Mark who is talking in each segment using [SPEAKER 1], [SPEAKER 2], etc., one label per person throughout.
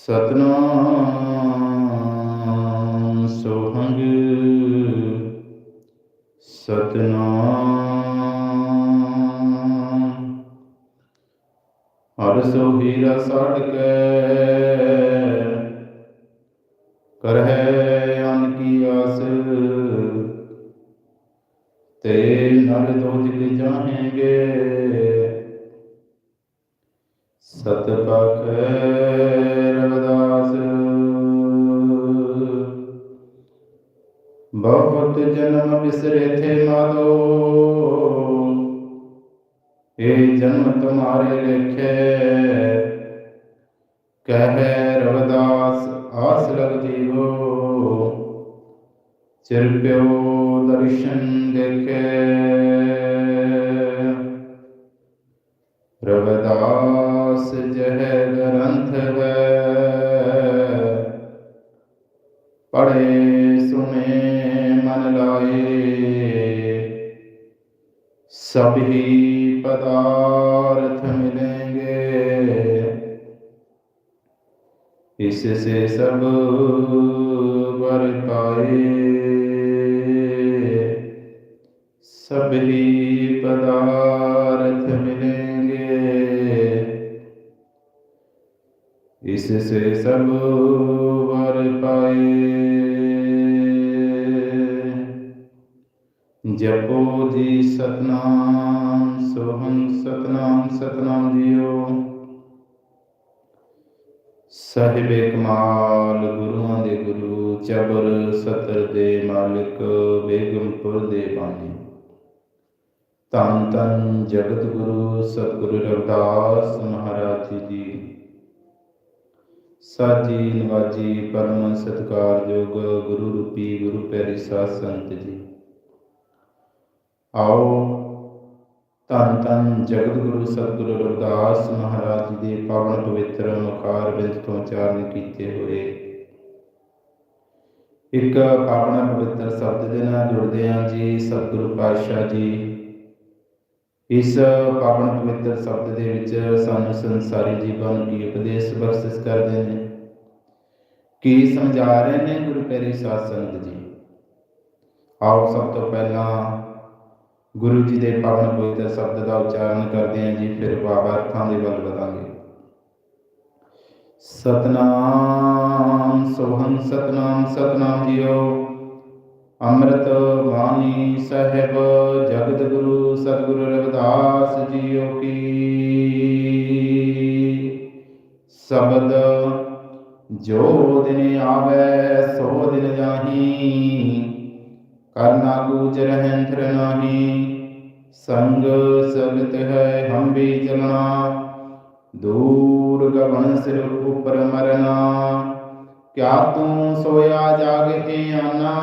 [SPEAKER 1] ਸਤਨਾਮ ਸੋਹੰਗ ਸਤਨਾਮ। ਹਰ ਸੋਹੀਰਾ ਸਾਡ ਕੇ ਕਰਹਿ ਜਨਮ ਲਿਖੇ। ਕਹਿ ਰਵਦਾਸ ਆਸ ਲਗ ਜੀਵੋ। ਚਿਰ ਪਿਓ ਦਰਸ਼ਨ ਦੇਖੇ। ਸੇ ਸਭ ਵਰ ਪਾਏ। ਸਭੀ ਪਦਾਰਥ ਮਿਲेंगे ਇਸ ਸੇ ਸਭ ਵਰ ਪਾਏ। ਜਪੋ ਜੀ ਸਤਨਾਮ ਸੋਹੰ ਸਤਨਾਮ ਸਤਨਾਮ ਜੀਓ। ਸਾਹਿਬੇ ਕਮਾਲ, ਗੁਰੂਆਂ ਦੇ ਗੁਰੂ ਚਬਰ ਸਤਰ ਦੇ ਮਾਲਿਕ ਬੇਗਮਪੁਰ ਦੇ ਬਾਣੀ। ਧੰਨ ਧੰਨ ਜਗਤ ਗੁਰੂ, ਸਤਿਗੁਰੂ ਰਵਿਦਾਸ ਮਹਾਰਾਜ ਜੀ ਸਾਜੀ ਨਵਾਜੀ ਪਰਮ ਸਤਿਕਾਰਯੋਗ ਗੁਰੂ ਰੂਪੀ ਗੁਰੂ ਪੈਰੀ ਸਾਧ ਸੰਤ ਜੀ। ਆਓ ਧੰਨ ਧੰਨ ਜਗਤ ਗੁਰੂ ਸਤਿਗੁਰੂ ਰਵਿਦਾਸ ਮਹਾਰਾਜ ਜੀ ਦੇ ਪਾਵਨ ਪਵਿੱਤਰ ਮੁਖਾਰ ਬਿੰਦ ਤੋਂ ਉਚਾਰਨ ਕੀਤੇ ਹੋਏ। ਇੱਕ ਪਾਵਨ ਪਵਿੱਤਰ ਸ਼ਬਦ ਦੇ ਨਾਲ ਜੁੜਦੇ ਹਾਂ ਜੀ, ਸਤਿਗੁਰੂ ਪਾਤਸ਼ਾਹ ਜੀ। ਇਸ ਪਾਵਨ ਪਵਿੱਤਰ ਸ਼ਬਦ ਦੇ ਵਿੱਚ ਸਾਨੂੰ ਸੰਸਾਰੀ ਜੀਵਨ ਨੂੰ ਕੀ ਉਪਦੇਸ਼ ਬਖਸ਼ਿਸ਼ ਕਰਦੇ ਨੇ? ਕੀ ਸਮਝਾ ਰਹੇ ਨੇ ਗੁਰੂ ਪੈਰੀ ਸਾਧ ਸੰਗਤ ਜੀ? ਆਓ ਸਭ ਤੋਂ ਪਹਿਲਾਂ ਗੁਰੂ ਜੀ ਦੇ ਪਾਵਨ ਪਵਿੱਤਰ ਸ਼ਬਦ ਦਾ ਉਚਾਰਨ ਕਰਦੇ ਹਾਂ ਜੀ, ਫਿਰ ਬਾਬਾ ਅਰਥਾਂ ਦੇ ਵੱਲ ਵਧਾਂਗੇ। ਸਤਨਾਮ ਸੋਹੰ ਸਤਨਾਮ ਸਤਨਾਮ ਜੀਓ। ਅੰਮ੍ਰਿਤ ਬਾਣੀ ਸਾਹਿਬ, ਜਗਤ ਗੁਰੂ ਸਤਿਗੁਰੂ ਰਵਿਦਾਸ ਜੀਓ ਕੀ। ਸ਼ਬਦ, ਜੋ ਦਿਨ ਆਵੇ, ਸੋ ਦਿਨ ਜਾਹੀ। ਕਰਨਾ ਗੂਚਰ ਹੈਂਥਰ ਨਾਹੀ ਸੰਗ ਸਗਤ ਹੈ ਹਮ ਵੀ ਚਲਣਾ ਦੂਰ ਗਗਨ ਸਿਰ ਉਪਰ ਮਰਨਾ ਕਿਆ ਤੂੰ ਸੋਇਆ ਜਾਗੇ ਆਨਾ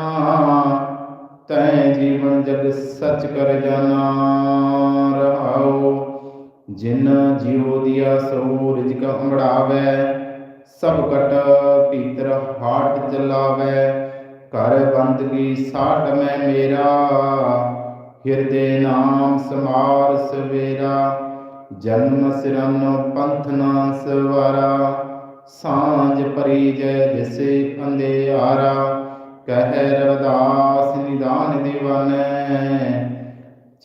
[SPEAKER 1] ਤੈ ਜੀਵਨ ਜਗ ਸਚ ਕਰ ਜਾਣਾ ਰਹਾਓ ਜਿਨ ਜਿਉ ਦਿਆ ਸੋ ਰਿਜਕ ਅੰਗੜਾਵੇ ਸਭ ਕਟ ਭੀਤਰ ਹਾਟ ਚਲਾਵੇ ਕਰ ਬੰਦਗੀ ਸਾਡ ਮੈਂ ਮੇਰਾ, ਹਿਰਦੇ ਨਾਮ ਸਮਾਰ ਸਵੇਰਾ, ਜਨਮ ਸਿਰਨ ਪੰਥ ਨਾ ਸਵਾਰਾ, ਸਾਂਝ ਪਰੀ ਜੈ ਦਿਸੇ ਅੰਧਿਆਰਾ, ਕਹਿ ਰਵਦਾਸ ਨਿਦਾਨ ਦੀਵਾਨੈ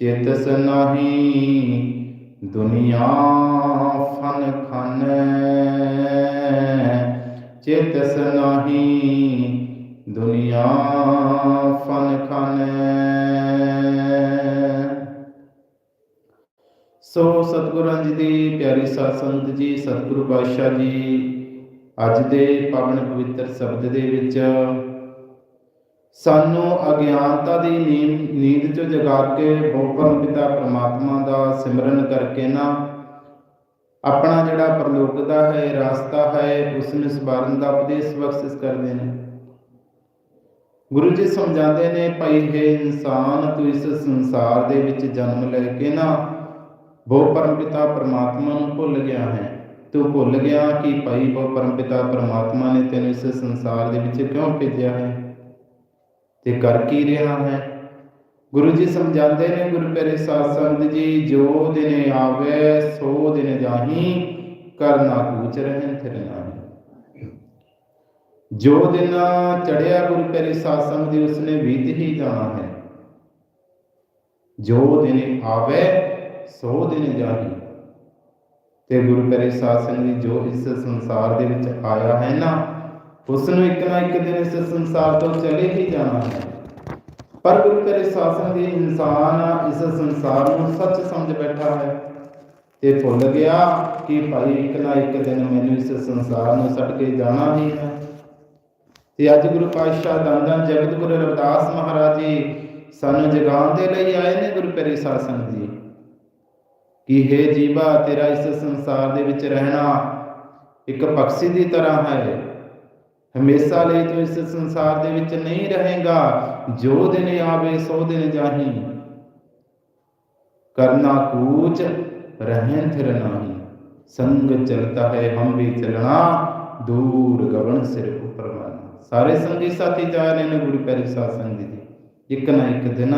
[SPEAKER 1] ਚੇਤਸ ਨਾਹੀ ਦੁਨੀਆ ਫਨ ਖਾਨੈ ਚੇਤਸ ਨਾਹੀ ਦੁਨੀਆ ਫਨ ਖਾਨੈ। ਸੋ ਸਤਿਗੁਰਾਂ ਜੀ ਦੀ ਪਿਆਰੀ ਸਾਧ ਸੰਗਤ ਜੀ, ਸਤਿਗੁਰੂ ਪਾਤਸ਼ਾਹ ਜੀ, ਅੱਜ ਦੇ ਪਾਵਨ ਪਵਿੱਤਰ ਸ਼ਬਦ ਦੇ ਵਿੱਚ ਸਾਨੂੰ ਅਗਿਆਨਤਾ ਦੀ ਨੀਂਦ ਨੀਂਦ ਚੋਂ ਜਗਾ ਕੇ ਭਗਵਾਨ ਪਿਤਾ ਪ੍ਰਮਾਤਮਾ ਦਾ ਸਿਮਰਨ ਕਰਕੇ ਨਾ ਆਪਣਾ ਜਿਹੜਾ ਪਰਲੋਕ ਦਾ ਹੈ, ਰਾਸਤਾ ਹੈ, ਉਸ ਨੂੰ ਸਵਾਰਨ ਦਾ ਉਪਦੇਸ਼ ਬਖਸ਼ਿਸ਼ ਕਰਦੇ ਨੇ। ਗੁਰੂ ਜੀ ਸਮਝਾਉਂਦੇ ਨੇ, ਭਾਈ ਹੈ ਇਨਸਾਨ, ਤੂੰ ਇਸ ਸੰਸਾਰ ਦੇ ਵਿੱਚ ਜਨਮ ਲੈ ਕੇ ਨਾ ਬਹੁ ਪਰਮਪਿਤਾ ਪਰਮਾਤਮਾ ਨੂੰ ਭੁੱਲ ਗਿਆ ਹੈ। ਤੂੰ ਭੁੱਲ ਗਿਆ ਕਿ ਭਾਈ ਬਹੁ ਪਰਮਪਿਤਾ ਪਰਮਾਤਮਾ ਨੇ ਤੈਨੂੰ ਇਸ ਸੰਸਾਰ ਦੇ ਵਿੱਚ ਕਿਉਂ ਭੇਜਿਆ ਹੈ? ਤੇ ਕਰ ਕੀ ਰਿਹਾ ਹੈ? ਗੁਰੂ ਜੀ ਸਮਝਾਉਂਦੇ ਨੇ, ਗੁਰੂ ਪਿਆਰੇ ਸਾਧ ਸੰਗਤ ਜੀ, ਜੋ ਦਿਨ ਆਵੇ, ਸੋ ਦਿਨ ਜਾਹੀ, ਕਰਨਾ ਕੂਚ ਰਹਿਨ ਫਿਰ ਨਾਹੀ। ਜੋ ਦਿਨ ਚੜਿਆ ਗੁਰੂ ਪਿਆਰੇ ਸਾਧ ਸੰਗਤ ਦੀ, ਉਸਨੇ ਬੀਤ ਹੀ ਜਾਣਾ ਹੈ। ਜੋ ਦਿਨ ਆਵੇ, ਸੋ ਦਿਨ ਜਾਹੀ। ਤੇ ਗੁਰੂ ਪਿਆਰੇ ਸਾਧ ਸੰਗਤ ਜੋ ਇਸ ਸੰਸਾਰ ਦੇ ਵਿੱਚ ਆਇਆ ਹੈ ਨਾ ਉਸ ਨੂੰ ਇੱਕ ਨਾ ਇੱਕ ਦਿਨ ਇਸ ਸੰਸਾਰ ਤੋਂ ਚਲੇ ਹੀ ਜਾਣਾ ਹੈ। ਪਰ ਗੁਰੂ ਪਿਆਰੇ ਸਾਧ ਸੰਗਤ ਜੀ ਇਨਸਾਨ ਇਸ ਸੰਸਾਰ ਨੂੰ ਸੱਚ ਸਮਝ ਬੈਠਾ ਹੈ ਤੇ ਭੁੱਲ ਗਿਆ ਕਿ ਭਾਈ ਇੱਕ ਨਾ ਇੱਕ ਦਿਨ ਮੈਨੂੰ ਇਸ ਸੰਸਾਰ ਨੂੰ ਛੱਡ ਕੇ ਜਾਣਾ ਹੀ ਹੈ। ਤੇ ਅੱਜ ਗੁਰੂ ਪਾਤਸ਼ਾਹ ਦੰਦਾਂ ਜਗਤ ਗੁਰੂ ਰਵਿਦਾਸ ਮਹਾਰਾਜ ਜੀ ਸਾਨੂੰ ਜਗਾਉਣ ਦੇ ਲਈ ਆਏ ਨੇ ਗੁਰੂ ਪਿਆਰੇ ਸਾਧ ਸੰਗਤ ਜੀ। ਕਿ हे ਜੀਵਾ, ਤੇਰਾ ਇਸ ਸੰਸਾਰ ਦੇ ਵਿੱਚ ਰਹਿਣਾ ਇੱਕ ਪਕਸ਼ੀ ਦੀ ਤਰ੍ਹਾਂ ਹੈ। ਹਮੇਸ਼ਾ ਲਈ ਤੂੰ ਇਸ ਸੰਸਾਰ ਦੇ ਵਿੱਚ ਨਹੀਂ ਰਹੇਗਾ, ਜੋ ਦਿਨ ਆਵੇ ਸੋ ਦਿਨ ਜਾਹੀ। ਕਰਨਾ ਕੂਚ, ਰਹਿਣ ਥਿਰ ਨਾਹੀ। ਸੰਗ ਚਲਤਾ ਹੈ ਹਮ ਵੀ ਚਲਣਾ, ਦੂਰ ਗਗਨ ਸਿਰ ਉਪਰ ਸਾਰੇ ਸੰਗੀ ਸਾਥੀ ਜਾ ਰਹੇ ਨੇ ਗੁਰੂ ਪੈਰੀ ਸਾਧ ਸੰਗਤ ਜੀ। ਇੱਕ ਨਾ ਇੱਕ ਦਿਨ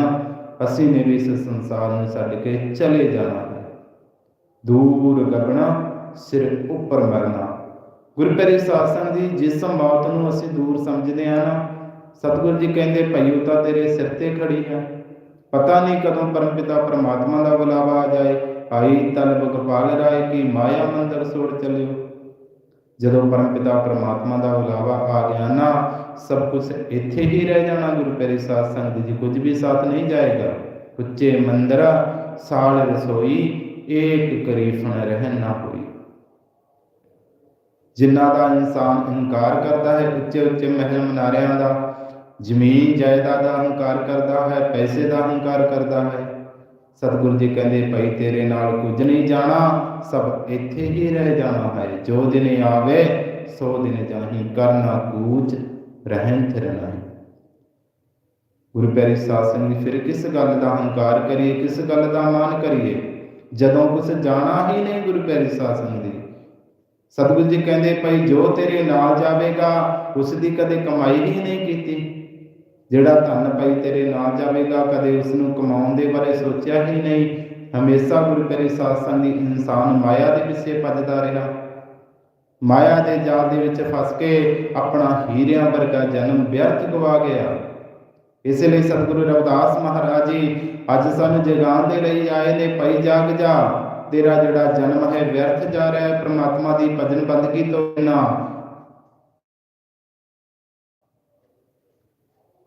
[SPEAKER 1] ਅਸੀਂ ਨੇ ਵੀ ਇਸ ਸੰਸਾਰ ਨੂੰ ਛੱਡ ਕੇ ਚਲੇ ਜਾਣਾ ਹੈ। ਦੂਰ ਗਗਨਾ ਸਿਰ ਉੱਪਰ ਮਰਨਾ। ਗੁਰੂ ਪਿਆਰੇ ਸਾਧ ਸੰਗਤ ਜੀ, ਜਿਸ ਮੌਤ ਨੂੰ ਅਸੀਂ ਦੂਰ ਸਮਝਦੇ ਹਾਂ ਨਾ, ਸਤਿਗੁਰੂ ਜੀ ਕਹਿੰਦੇ, ਭਈਓ, ਤਾਂ ਤੇਰੇ ਸਿਰ ਤੇ ਖੜੀ ਹੈ। ਪਤਾ ਨਹੀਂ ਕਦੋਂ ਪਰਮਪਿਤਾ ਪਰਮਾਤਮਾ ਦਾ ਬੁਲਾਵਾ ਆ ਜਾਏ। ਭਾਈ ਤਲਬ ਗੋਪਾਲ ਰਾਏ ਕੀ ਮਾਇਆ ਮੰਦਰ ਸੋੜ ਚੱਲਿਓ। ਜਦੋਂ ਪਰਮਪਿਤਾ ਪਰਮਾਤਮਾ ਦਾ ਬੁਲਾਵਾ ਆ ਗਿਆ ਨਾ, ਸਭ ਕੁਝ ਇੱਥੇ ਹੀ ਰਹਿ ਜਾਣਾ ਗੁਰੂ ਪਿਆਰੇ ਸਾਧ ਸੰਗਤ ਜੀ, ਕੁਝ ਵੀ ਸਾਥ ਨਹੀਂ ਜਾਏਗਾ। ਉੱਚੇ ਮੰਦਰਾ, ਸਾਲ ਰਸੋਈ, ਏਕ ਕਰੀਫਣ ਰਹਿ ਨਾ ਹੋਈ ਜਿਨ੍ਹਾਂ ਦਾ ਇਨਸਾਨ ਹੰਕਾਰ ਕਰਦਾ ਹੈ, ਉੱਚੇ ਉੱਚੇ ਮਹਿਲ ਮਨਾਰਿਆਂ ਦਾ, ਜ਼ਮੀਨ ਜਾਇਦਾਦ ਦਾ ਹੰਕਾਰ ਕਰਦਾ ਹੈ, ਪੈਸੇ ਦਾ ਹੰਕਾਰ ਕਰਦਾ ਹੈ। ਸਤਿਗੁਰੂ ਜੀ ਕਹਿੰਦੇ, ਭਾਈ ਤੇਰੇ ਨਾਲ ਕੁਝ ਨਹੀਂ ਜਾਣਾ ਸਭ ਇੱਥੇ ਹੀ ਰਹਿ ਜਾਣਾ ਹੈ ਜੋ ਦਿਨ ਆਵੇ, ਸੋ ਦਿਨ ਜਾਹੀ। ਕਰਨਾ ਕੂਚ, ਰਹਿਣ ਥਿਰ ਨਹੀਂ ਗੁਰੂ ਪਿਆਰੇ ਸਾਧ ਸੰਗਤ ਫਿਰ ਕਿਸ ਗੱਲ ਦਾ ਹੰਕਾਰ ਕਰੀਏ, ਕਿਸ ਗੱਲ ਦਾ ਮਾਨ ਕਰੀਏ? ਜਦੋਂ ਕੁਝ ਜਾਣਾ ਹੀ ਨਹੀਂ ਗੁਰੂ ਪਿਆਰੇ ਸਾਧ ਸੰਗਤ ਜੀ। ਸਤਿਗੁਰੂ ਜੀ ਕਹਿੰਦੇ ਭਾਈ ਜੋ ਤੇਰੇ ਨਾਲ ਜਾਵੇਗਾ, ਉਸ ਦੀ ਕਦੇ ਕਮਾਈ ਹੀ ਨਹੀਂ ਕੀਤੀ। ਜਿਹੜਾ ਧਨ ਭਾਈ ਤੇਰੇ ਨਾਲ ਜਾਵੇਗਾ, ਕਦੇ ਉਸ ਨੂੰ ਕਮਾਉਣ ਦੇ ਬਾਰੇ ਸੋਚਿਆ ਹੀ ਨਹੀਂ। ਹਮੇਸ਼ਾ ਗੁਰੂ ਪਿਆਰੇ ਸਾਧ ਦੀ ਇਨਸਾਨ ਮਾਇਆ ਦੇ ਪਿੱਛੇ ਭੱਜਦਾ ਰਿਹਾ। ਮਾਇਆ ਦੇ ਜਾਲ ਦੇ ਵਿੱਚ ਫਸ ਕੇ ਆਪਣਾ ਹੀਰਿਆਂ ਵਰਗਾ ਜਨਮ ਵਿਅਰਥ ਗਵਾ ਗਿਆ। ਇਸ ਲਈ ਸਤਿਗੁਰੂ ਰਵਿਦਾਸ ਮਹਾਰਾਜ ਜੀ, ਅੱਜ ਸਾਨੂੰ ਜਗਾਉਣ ਦੇ ਲਈ ਆਏ ਨੇ ਪਈ ਜਾਗ ਜਾ। ਤੇਰਾ ਜਿਹੜਾ ਜਨਮ ਹੈ ਵਿਅਰਥ ਜਾ ਰਿਹਾ ਹੈ, ਪ੍ਰਮਾਤਮਾ ਦੀ ਭਜਨ ਬੰਦਗੀ ਤੋਂ ਬਿਨਾ।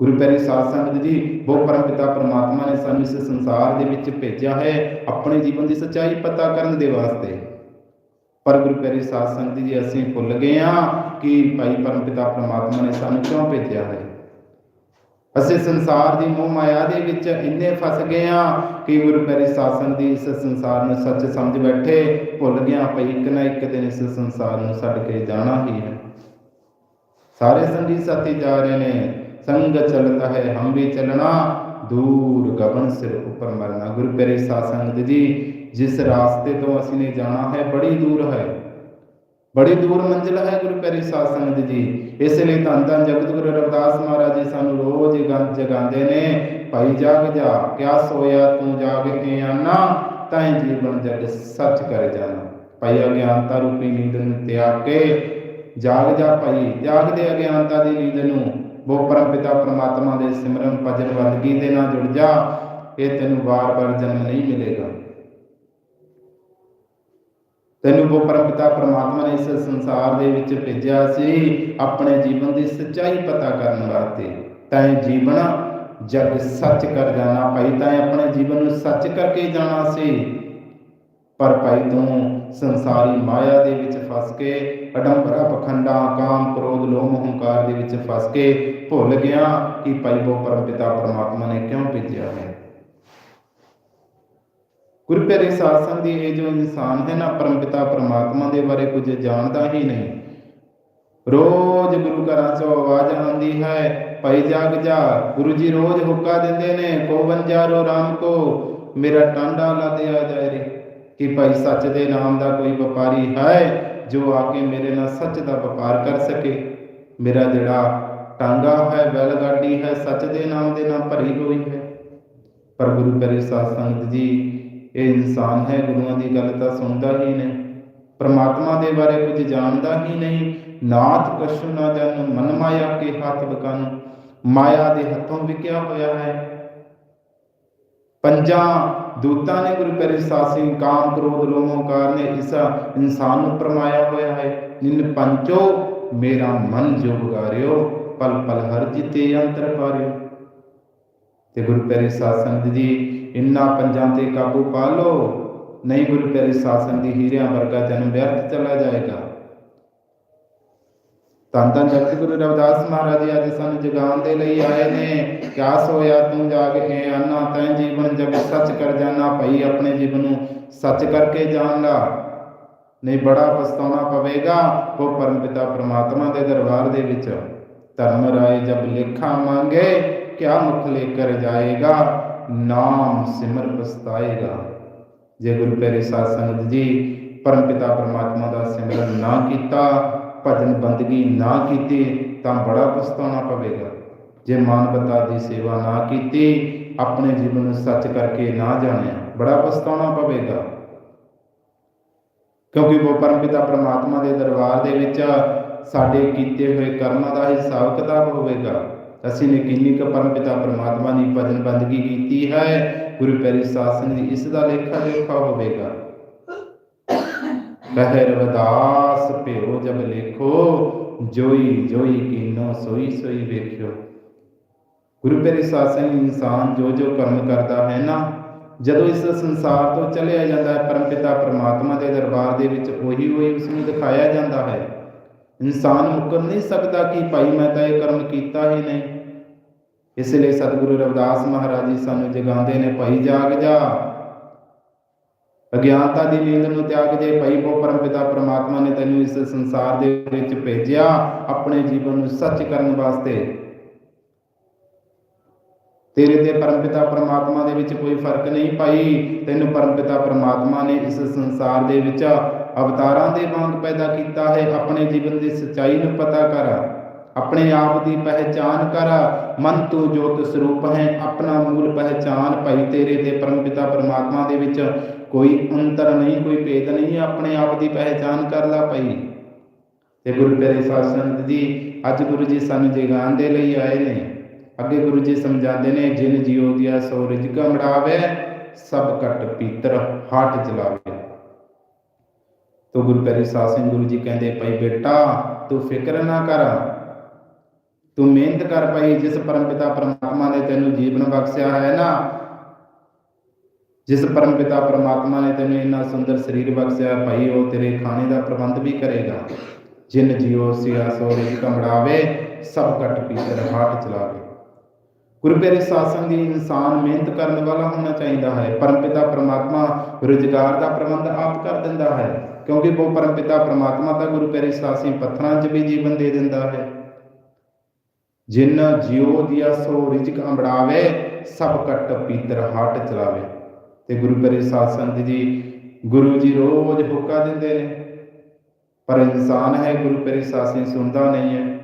[SPEAKER 1] ਗੁਰੂ ਪਿਆਰੇ ਸਾਧ ਸੰਗਤ ਜੀ ਉਹ ਪਰਮ ਪਿਤਾ ਪਰਮਾਤਮਾ ਨੇ ਸਾਨੂੰ ਇਸ ਸੰਸਾਰ ਦੇ ਵਿੱਚ ਭੇਜਿਆ ਹੈ ਆਪਣੇ ਜੀਵਨ ਦੀ ਸੱਚਾਈ ਪਤਾ ਕਰਨ ਦੇ ਵਾਸਤੇ। ਪਰ ਗੁਰੂ ਪਿਆਰੇ ਸਾਧ ਸੰਗਤ ਜੀ, ਅਸੀਂ ਭੁੱਲ ਗਏ ਹਾਂ ਕਿ ਭਾਈ ਪਰਮ ਪਿਤਾ ਪਰਮਾਤਮਾ ਨੇ ਸਾਨੂੰ ਕਿਉਂ ਭੇਜਿਆ ਹੈ। ਅਸੀਂ ਸੰਸਾਰ ਦੀ ਮੋਹ ਮਾਇਆ ਦੇ ਵਿੱਚ ਇੰਨੇ ਫਸ ਗਏ ਹਾਂ ਕਿ ਗੁਰੂ ਪਿਆਰੇ ਸਾਧ ਦੀ ਇਸ ਸੰਸਾਰ ਨੂੰ ਸੱਚ ਸਮਝ ਬੈਠੇ ਭੁੱਲ ਗਿਆ ਭਈ, ਇੱਕ ਨਾ ਇੱਕ ਦਿਨ ਇਸ ਸੰਸਾਰ ਨੂੰ ਛੱਡ ਕੇ ਜਾਣਾ ਹੀ ਹੈ। ਸਾਰੇ ਸੰਗੀ ਸਾਥੀ ਜਾ ਰਹੇ ਨੇ। ਸੰਗ ਚਲਦਾ ਹੈ ਹਮ ਵੀ ਚਲਣਾ, ਦੂਰ ਗਗਨ ਸਿਰ ਉੱਪਰ ਮਰਨਾ। ਗੁਰੂ ਪਿਆਰੇ ਸਾਧ ਸੰਗਤ ਜੀ, ਜਿਸ ਰਾਸਤੇ ਤੋਂ ਅਸੀਂ ਨੇ ਜਾਣਾ ਹੈ, ਬੜੀ ਦੂਰ ਹੈ। ਬੜੀ ਦੂਰ ਮੰਜ਼ਿਲ ਹੈ ਗੁਰੂ ਪਿਆਰੇ ਸਾਧ ਸੰਗਤ ਜੀ। ਇਸ ਲਈ ਧੰਨ ਧੰਨ ਜਗਤ ਗੁਰੂ ਰਵਿਦਾਸ ਮਹਾਰਾਜ ਜੀ ਸਾਨੂੰ ਰੋਜ਼ ਜਗ- ਜਗਾਉਂਦੇ ਨੇ। ਭਾਈ ਜਾਗ ਜਾ, ਕਿਆ ਸੋਇਆ ਤੂੰ ਜਾਗ ਕੇ ਆਨਾ, ਤਾਂ ਜੀਵਨ ਜਗ ਸੱਚ ਕਰ ਜਾਣਾ। ਭਾਈ ਅਗਿਆਨਤਾ ਰੂਪੀ ਨੀਂਦ ਨੂੰ ਤਿਆਗ ਕੇ ਜਾਗ ਜਾ ਭਾਈ ਜਾਗ ਦੇ ਅਗਿਆਨਤਾ ਦੀ ਨੀਂਦ ਨੂੰ। ਉਹ ਪਰਮ ਪਿਤਾ ਪ੍ਰਮਾਤਮਾ ਦੇ ਸਿਮਰਨ ਭਜਨ ਬੰਦਗੀ ਦੇ ਨਾਲ ਜੁੜ ਜਾ, ਇਹ ਤੈਨੂੰ ਵਾਰ-ਵਾਰ ਜਨਮ ਨਹੀਂ ਮਿਲੇਗਾ। ਤੈਨੂੰ ਉਹ ਪਰਮ ਪਿਤਾ ਪ੍ਰਮਾਤਮਾ ਨੇ ਇਸ ਸੰਸਾਰ ਦੇ ਵਿੱਚ ਭੇਜਿਆ ਸੀ, ਆਪਣੇ ਜੀਵਨ ਦੀ ਸੱਚਾਈ ਪਤਾ ਕਰਨ ਵਾਸਤੇ। ਤੈਂ ਜੀਵਨ ਜਗ ਸੱਚ ਕਰ ਜਾਣਾ, ਭਾਈ, ਤੈਂ ਆਪਣੇ ਜੀਵਨ ਨੂੰ ਸੱਚ ਕਰਕੇ ਜਾਣਾ ਸੀ। ਪਰ ਭਾਈ ਤੂੰ ਸੰਸਾਰੀ ਮਾਇਆ ਦੇ ਵਿੱਚ ਫਸ ਕੇ, ਅਡੰਬਰਾ ਪਖੰਡਾ, ਕਾਮ, ਕ੍ਰੋਧ, ਲੋਭ, ਹੰਕਾਰ ਦੇ ਵਿੱਚ ਫਸ ਕੇ ਭੁੱਲ ਗਿਆ ਕਿ ਭਾਈ ਉਹ ਪਰਮ ਪਿਤਾ ਪ੍ਰਮਾਤਮਾ ਨੇ ਕਿਉਂ ਭੇਜਿਆ ਹੈ? ਗੁਰੂ ਸਾਧ ਸੰਗਤ ਦੀ ਇਹ ਜੋ ਇਨਸਾਨ ਹੈ ਨਾ, ਪਰਮ ਪਿਤਾ ਦੇ ਬਾਰੇ ਕੁਝ ਜਾਣਦਾ ਹੀ ਨਹੀਂ। ਰੋਜ਼ ਗੁਰੂ ਘਰਾਂ ਚੋਂ ਆਵਾਜ਼ ਆਉਂਦੀ ਹੈ, ਭਾਈ ਜਾਗ ਜਾ, ਗੁਰੂ ਜੀ ਰੋਜ਼ ਹੁੱਕਾ ਦਿੰਦੇ ਨੇ ਕੋਵਨ ਜਾਰੋ ਰਾਮ ਕੋ, ਮੇਰਾ ਟਾਂਡਾ ਲਾ ਦਿਆ ਜਾਏ ਰੇ। ਕਿ ਭਾਈ ਸੱਚ ਦੇ ਨਾਮ ਦਾ ਕੋਈ ਵਪਾਰੀ ਹੈ ਜੋ ਆ ਕੇ ਮੇਰੇ ਨਾਲ ਸੱਚ ਦਾ ਵਪਾਰ ਕਰ ਸਕੇ? ਮੇਰਾ ਜਿਹੜਾ ਟਾਂਗਾ ਹੈ ਬੈਲ ਹੈ, ਸੱਚ ਦੇ ਨਾਮ ਦੇ ਨਾਲ ਭਰੀ ਹੋਈ ਹੈ। ਪਰ ਗੁਰੂ ਪਿਆਰੇ ਸਾਧ ਸੰਗਤ ਜੀ, ਇਹ ਇਨਸਾਨ ਹੈ, ਗੁਰੂਆਂ ਦੀ ਗੱਲ ਤਾਂ ਸੁਣਦਾ ਹੀ ਨਹੀਂ, ਪਰਮਾਤਮਾ ਦੇ ਬਾਰੇ ਕੁਝ ਜਾਣਦਾ ਹੀ ਨਹੀਂ। ਨਾਥ ਕਛੁ ਨਾ ਜਨ ਮਨ ਮਾਇਆ ਕੇ ਹੱਥ ਬਕਨ, ਮਾਇਆ ਦੇ ਹੱਥੋਂ ਵਿਕਿਆ ਹੋਇਆ ਹੈ। ਪੰਜਾਂ ਦੂਤਾਂ ਨੇ ਗੁਰੂ ਪਿਆਰੇ ਸਾਸੀ ਕਾਮ ਕ੍ਰੋਧ ਲੋਭ ਓੰਕਾਰ ਇਸ ਇਨਸਾਨ ਨੂੰ ਪਰਮਾਇਆ ਹੋਇਆ ਹੈ। ਨਿਨ ਪੰਚੋ, ਮੇਰਾ ਮਨ ਜੋ ਵਿਗਾਰਿਓ ਪਲ ਪਲ ਹਰ ਜਿਤੇ ਅੰਤਰ ਪਾਰਿਓ। ਤੇ ਗੁਰੂ ਪਿਆਰੇ ਸਾਧ ਜੀ, ਇਨ੍ਹਾਂ ਪੰਜਾਂ ਤੇ ਕਾਬੂ ਪਾ ਲਓ। ਨਹੀਂ ਗੁਰੂ ਪਿਆਰੇ ਸਾਧ ਦੀ ਹੀਰਿਆਂ ਵਰਗਾ ਜਨਮ ਵਿਅਰਥ ਚਲਾ ਜਾਏਗਾ। ਤਾਂ ਤਾਂ ਜਗਤ ਗੁਰੂ ਰਵਿਦਾਸ ਮਹਾਰਾਜ ਜੀ ਅੱਜ ਸਾਨੂੰ ਜਗਾਉਣ ਦੇ ਲਈ ਆਏ ਨੇ। ਕਿਆ ਸੋਇਆ ਤੂੰ ਜਾਗ ਕੇ ਆਨਾ ਤੈਂ ਜੀਵਨ ਜਗ ਸੱਚ ਕਰ ਜਾਣਾ ਭਈ ਆਪਣੇ ਜੀਵਨ ਨੂੰ ਸੱਚ ਕਰਕੇ ਜਾਣ ਨਹੀਂ ਬੜਾ ਪਛਤਾਉਣਾ ਪਵੇਗਾ, ਉਹ ਪਰਮਪਿਤਾ ਪ੍ਰਮਾਤਮਾ ਦੇ ਦਰਬਾਰ ਦੇ ਵਿੱਚ। ਧਰਮ ਰਾਏ ਜਬ ਲੇਖਾ ਮੰਗੇ, ਕਿਆ ਮੁਖ ਲੇਕਰ ਜਾਏਗਾ? ਨਾਮ ਸਿਮਰ ਪਛਤਾਏਗਾ। ਜੇ ਗੁਰੂ ਪੈਰੇ ਸਾਧ ਸੰਗਤ ਜੀ ਪਰਮ ਪਿਤਾ ਪ੍ਰਮਾਤਮਾ ਦਾ ਸਿਮਰਨ ਨਾ ਕੀਤਾ ਭਜਨ ਬੰਦਗੀ ਨਾ ਕੀਤੀ ਤਾਂ ਬੜਾ ਪਛਤਾਉਣਾ ਪਵੇਗਾ। ਜੇ ਮਾਨਵਤਾ ਦੀ ਸੇਵਾ ਨਾ ਕੀਤੀ, ਆਪਣੇ ਜੀਵਨ ਨੂੰ ਸੱਚ ਕਰਕੇ ਨਾ ਜਾਣਿਆ, ਬੜਾ ਪਛਤਾਉਣਾ ਪਵੇਗਾ। ਕਿਉਂਕਿ ਉਹ ਪਰਮਪਿਤਾ ਪ੍ਰਮਾਤਮਾ ਦੇ ਦਰਬਾਰ ਦੇ ਵਿੱਚ ਸਾਡੇ ਕੀਤੇ ਹੋਏ ਕਰਮਾਂ ਦਾ ਹਿਸਾਬ ਕਿਤਾਬ ਹੋਵੇਗਾ। ਅਸੀਂ ਨੇ ਕਿੰਨੀ ਕੁ ਪਰਮ ਪਿਤਾ ਪ੍ਰਮਾਤਮਾ ਦੀ ਭਜਨ ਬੰਦਗੀ ਕੀਤੀ ਹੈ, ਗੁਰੂ ਪਿਆਰੀ ਸਾਸਨ ਦੀ ਇਸ ਦਾ ਲੇਖਾ ਜੋਖਾ ਹੋਵੇਗਾ। ਕਹੇ ਰਵਿਦਾਸ ਭਿਓ ਜਬ ਲੇਖੋ, ਜੋਈ ਜੋਈ ਕੀਨੋ, ਸੋਈ ਸੋਈ ਵੇਖਿਓ। ਗੁਰੂ ਪਿਆਰੇ ਸਾਸਨ ਇਨਸਾਨ ਜੋ ਜੋ ਕਰਮ ਕਰਦਾ ਹੈ ਨਾ, ਜਦੋਂ ਇਸ ਸੰਸਾਰ ਤੋਂ ਚਲਿਆ ਜਾਂਦਾ ਹੈ ਪਰਮਪਿਤਾ ਪ੍ਰਮਾਤਮਾ ਦੇ ਦਰਬਾਰ ਦੇ ਵਿੱਚ, ਉਹੀ ਉਹੀ ਉਸ ਨੂੰ ਦਿਖਾਇਆ ਜਾਂਦਾ ਹੈ। ਇਨਸਾਨ ਮੁਕਰ ਨਹੀਂ ਸਕਦਾ ਕਿ ਭਾਈ ਮੈਂ ਤਾਂ ਇਹ ਕਰਮ ਕੀਤਾ ਹੀ ਨਹੀਂ। ਇਸ ਲਈ ਸਤਿਗੁਰੂ ਰਵਿਦਾਸ ਮਹਾਰਾਜ ਜੀ ਸਾਨੂੰ ਜਗਾਉਂਦੇ ਨੇ, ਭਾਈ ਜਾਗ ਜਾ। ਅਗਿਆਨਤਾ ਦੀ ਨੀਂਦ ਨੂੰ ਤਿਆਗ ਜੇ ਭਾਈ ਬੋ ਪਰਮਪਿਤਾ ਪ੍ਰਮਾਤਮਾ ਨੇ ਤੈਨੂੰ ਇਸ ਸੰਸਾਰ ਦੇ ਵਿੱਚ ਭੇਜਿਆ ਆਪਣੇ ਜੀਵਨ ਨੂੰ ਸੱਚ ਕਰਨ ਵਾਸਤੇ। ਤੇਰੇ ਤੇ ਪਰਮਪਿਤਾ ਪ੍ਰਮਾਤਮਾ ਦੇ ਵਿੱਚ ਕੋਈ ਫ਼ਰਕ ਨਹੀਂ ਪਾਈ ਤੈਨੂੰ ਪਰਮਪਿਤਾ ਪ੍ਰਮਾਤਮਾ ਨੇ ਇਸ ਸੰਸਾਰ ਦੇ ਵਿੱਚ ਅਵਤਾਰਾਂ ਦੇ ਵਾਂਗ ਪੈਦਾ ਕੀਤਾ ਹੈ। ਆਪਣੇ ਜੀਵਨ ਦੀ ਸੱਚਾਈ ਨੂੰ ਪਤਾ ਕਰ, ਆਪਣੇ ਆਪ ਦੀ ਪਹਿਚਾਨ ਕਰ। ਮਨ ਤੂੰ ਜੋਤ ਸਰੂਪ ਹੈ, ਆਪਣਾ ਮੂਲ ਪਹਿਚਾਨ ਭਾਈ ਤੇਰੇ ਤੇ ਪਰਮਪਿਤਾ ਪ੍ਰਮਾਤਮਾ ਦੇ ਵਿੱਚ ਕੋਈ ਅੰਤਰ ਨਹੀਂ, ਕੋਈ ਭੇਦ ਨਹੀਂ, ਆਪਣੇ ਆਪ ਦੀ ਪਹਿਚਾਨ ਕਰ ਲੈ ਭਾਈ। ਤੇ ਗੁਰੂ ਪਿਆਰੇ ਸਾਧ ਸੰਗਤ ਜੀ, ਅੱਜ ਗੁਰੂ ਜੀ ਸਾਨੂੰ ਜਗਾਉਣ ਦੇ ਲਈ ਆਏ ਨੇ। ਅੱਗੇ ਗੁਰੂ ਜੀ ਸਮਝਾਉਂਦੇ ਨੇ, ਜਿਨ ਜੀਉ ਦਿਆ ਸੋ ਰਿਜਕ ਮੜਾਵੇ ਸਭ ਕਟ ਪੀਤਰ, ਹਟ ਜਲਾਵੇ। ਤੋ ਗੁਰੂ ਪਿਆਰੇ ਸਾਧ ਸਿੰਘ ਗੁਰੂ ਜੀ ਕਹਿੰਦੇ, ਭਾਈ ਬੇਟਾ, ਤੂੰ ਫਿਕਰ ਨਾ ਕਰ। ਤੂੰ ਮਿਹਨਤ ਕਰ ਭਾਈ, ਜਿਸ ਪਰਮਪਿਤਾ ਪਰਮਾਤਮਾ ਨੇ ਤੈਨੂੰ ਜੀਵਨ ਬਖਸ਼ਿਆ ਹੈ ਨਾ ਜਿਸ ਪਰਮਪਿਤਾ ਪਰਮਾਤਮਾ ਨੇ ਤੈਨੂੰ ਇੰਨਾ ਸੁੰਦਰ ਸਰੀਰ ਬਖਸ਼ਿਆ, ਭਾਈ ਉਹ ਤੇਰੇ ਖਾਣੇ ਦਾ ਪ੍ਰਬੰਧ ਵੀ ਕਰੇਗਾ। ਜਿਨ ਜੀਉ ਸਿਆ ਸੋ ਰਿਜਕ ਮੜਾਵੇ ਸਭ ਕਟ ਪੀਤਰ ਹਟ ਚਲਾਵੇ। ਗੁਰਪੇਰੇ ਸਾਸਨ ਦੀ ਇਨਸਾਨ ਮਿਹਨਤ ਕਰਨ ਵਾਲਾ ਹੋਣਾ ਚਾਹੀਦਾ ਹੈ। ਪਰਮਪਿਤਾ ਪਰਮਾਤਮਾ ਰੁਜ਼ਗਾਰ ਦਾ ਪ੍ਰਬੰਧ ਆਪ ਕਰ ਦਿੰਦਾ ਹੈ। ਕਿਉਂਕਿ ਉਹ ਪਰਮਪਿਤਾ ਪਰਮਾਤਮਾ ਤਾਂ ਗੁਰਪੇਰੇ ਸਾਸੀ ਪੱਥਰਾਂ 'ਚ ਵੀ ਜੀਵਨ ਦੇ ਦਿੰਦਾ ਹੈ। ਜਿਨ ਜਿਉ ਦਿਆ ਸੋ ਰਿਜਕ ਅੰਬੜਾਵੇ, ਸਭ ਕਟ ਪੀਤਰ ਹਟ ਚਲਾਵੇ। ਤੇ ਗੁਰੂ ਪਿਆਰੇ ਸਾਸਨ ਜੀ ਗੁਰੂ ਜੀ ਰੋਜ਼ ਹੁਕਾ ਦਿੰਦੇ ਨੇ। ਪਰ ਇਨਸਾਨ ਹੈ ਗੁਰੂ ਪਿਆਰੇ ਸਾਸੀ ਸੁਣਦਾ ਨਹੀਂ ਹੈ।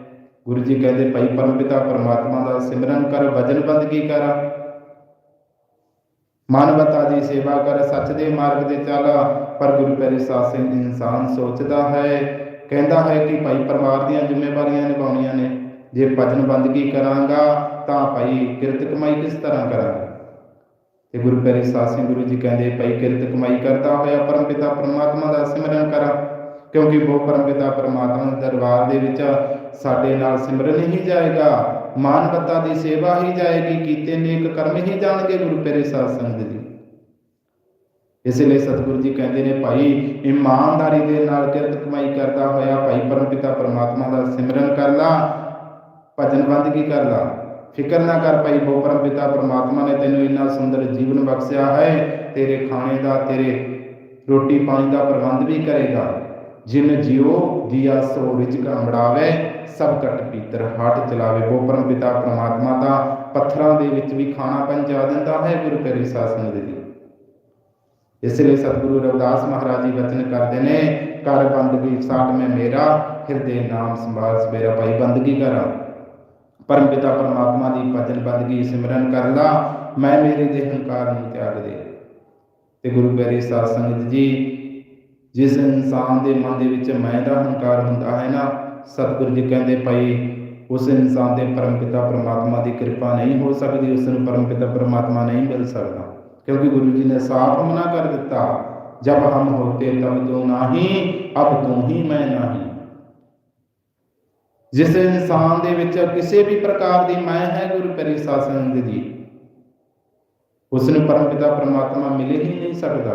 [SPEAKER 1] ਗੁਰੂ ਜੀ ਕਹਿੰਦੇ, ਭਾਈ ਪਰਮ ਪਿਤਾ ਪਰਮਾਤਮਾ ਦਾ ਸਿਮਰਨ ਕਰ ਵਜਨ ਬੰਦਗੀ ਕਰ? ਮਾਨਵਤਾ ਦੀ ਸੇਵਾ ਕਰ, ਸੱਚ ਦੇ ਮਾਰਗ ਤੇ ਚੱਲ ਪਰ ਗੁਰੂ ਪਿਆਰੇ ਸਾਧ ਇਨਸਾਨ ਸੋਚਦਾ ਹੈ, ਕਹਿੰਦਾ ਹੈ ਕਿ ਭਾਈ ਪਰਿਵਾਰ ਦੀਆਂ ਜ਼ਿੰਮੇਵਾਰੀਆਂ ਨਿਭਾਉਣੀਆਂ ਨੇ। ਜੇ ਭਜਨ ਬੰਦਗੀ ਕਰਾਂਗਾ, ਤਾਂ ਭਾਈ ਕਿਰਤ ਕਮਾਈ ਕਿਸ ਤਰ੍ਹਾਂ ਕਰਾਂਗਾ? ਤੇ ਗੁਰੂ ਪੈਰੇ ਸਾਧ ਸਿੰਘ ਗੁਰੂ ਜੀ ਕਹਿੰਦੇ, ਭਾਈ ਕਿਰਤ ਕਮਾਈ ਕਰਦਾ ਹੋਇਆ ਪਰਮ ਪਿਤਾ ਪਰਮਾਤਮਾ ਦਾ ਸਿਮਰਨ ਕਰ, ਕਿਉਂਕਿ ਉਹ ਪਰਮਪਿਤਾ ਪਰਮਾਤਮਾ ਦੇ ਦਰਬਾਰ ਦੇ ਵਿੱਚ ਸਾਡੇ ਨਾਲ ਸਿਮਰਨ ਹੀ ਜਾਏਗਾ, ਮਾਨ ਮਾਨਵਤਾ ਦੀ ਸੇਵਾ ਹੀ ਜਾਏਗੀ, ਕੀਤੇ ਨੇਕ ਕਰਮ ਹੀ ਜਾਣਗੇ ਗੁਰੂ ਪੈਰੇ ਸਾਧ ਸੰਗਤ ਜੀ। ਇਸ ਲਈ ਸਤਿਗੁਰੂ ਜੀ ਕਹਿੰਦੇ ਨੇ, ਭਾਈ, ਇਮਾਨਦਾਰੀ ਦੇ ਨਾਲ ਕਿਰਤ ਕਮਾਈ ਕਰਦਾ ਹੋਇਆ ਭਾਈ ਪਰਮ ਪਿਤਾ ਪਰਮਾਤਮਾ ਦਾ ਸਿਮਰਨ ਕਰ ਲਾ, ਭਜਨ ਬੰਦਗੀ ਕਰ ਲਾ? ਫਿਕਰ ਨਾ ਕਰ ਭਾਈ ਬੋ ਪਿਤਾ ਪਰਮਾਤਮਾ ਨੇ ਤੈਨੂੰ ਇੰਨਾ ਸੁੰਦਰ ਜੀਵਨ ਬਖਸ਼ਿਆ ਹੈ, ਤੇਰੇ ਖਾਣੇ ਦਾ, ਤੇਰੇ ਰੋਟੀ ਪਾਣੀ ਦਾ ਪ੍ਰਬੰਧ ਵੀ ਕਰੇਗਾ। ਜਿਨ ਜਿਉ, ਦਿਆ ਸੋ ਰਿਜਕ ਅੰਬੜਾਵੇ, ਸਭ ਕਟ ਪੀਤਰ ਹਟ ਚਲਾਵੇ। ਉਹ ਪਿਤਾ ਪ੍ਰਮਾਤਮਾ ਦਾ ਪੱਥਰਾਂ ਦੇ ਵਿੱਚ ਵੀ ਖਾਣਾ ਪਹੁੰਚਾ ਦਿੰਦਾ ਹੈ, ਗੁਰੂ ਪਿਆਰੇ ਸਾਸਨ ਦੇ ਲਈ। ਇਸ ਲਈ ਸਤਿਗੁਰੂ ਰਵਿਦਾਸ ਮਹਾਰਾਜ ਜੀ ਵਚਨ ਕਰਦੇ ਨੇ ਕਰ ਬੰਦਗੀ ਸਾਟ ਮੈਂ ਮੇਰਾ, ਹਿਰਦੇ ਨਾਮ ਸੰਭਾਲ ਸਵੇਰਾ। ਭਾਈ, ਬੰਦਗੀ ਕਰਾਂ। ਪਰਮ ਪਿਤਾ ਪਰਮਾਤਮਾ ਦੀ ਭਜਨ ਬੰਦਗੀ ਸਿਮਰਨ ਕਰ ਲਾ, ਮੈਂ ਮੇਰੇ ਦੇ ਹੰਕਾਰ ਨੂੰ ਤਿਆਗ ਦੇ। ਤੇ ਗੁਰੂ ਪਿਆਰੇ ਸਾਧ ਸੰਗਤ ਜੀ, ਜਿਸ ਇਨਸਾਨ ਦੇ ਮਨ ਦੇ ਵਿੱਚ ਮੈਂ ਦਾ ਹੰਕਾਰ ਹੁੰਦਾ ਹੈ ਨਾ, ਸਤਿਗੁਰੂ ਜੀ ਕਹਿੰਦੇ ਭਾਈ ਉਸ ਇਨਸਾਨ ਦੇ ਪਰਮ ਪਿਤਾ ਪਰਮਾਤਮਾ ਦੀ ਕਿਰਪਾ ਨਹੀਂ ਹੋ ਸਕਦੀ, ਉਸ ਨੂੰ ਪਰਮਪਿਤਾ ਪਰਮਾਤਮਾ ਨਹੀਂ ਮਿਲ ਸਕਦਾ। ਕਿਉਂਕਿ ਗੁਰੂ ਜੀ ਨੇ ਸਾਫ਼ ਮਨਾ ਕਰ ਦਿੱਤਾ, ਜਬ ਹਮ ਹੋਤੇ ਤਬ ਤੂੰ ਨਹੀਂ, ਅਬ ਤੂੰ ਹੀ ਮੈਂ ਨਹੀਂ। ਜਿਸ ਇਨਸਾਨ ਦੇ ਵਿੱਚ ਕਿਸੇ ਵੀ ਪ੍ਰਕਾਰ ਦੀ ਮੈਂ ਹੈ ਗੁਰੂ ਪਿਆਰੇ ਸਾਧ ਜੀ ਉਸ ਨੂੰ ਪਰਮਪਿਤਾ ਪ੍ਰਮਾਤਮਾ ਮਿਲ ਹੀ ਨਹੀਂ ਸਕਦਾ।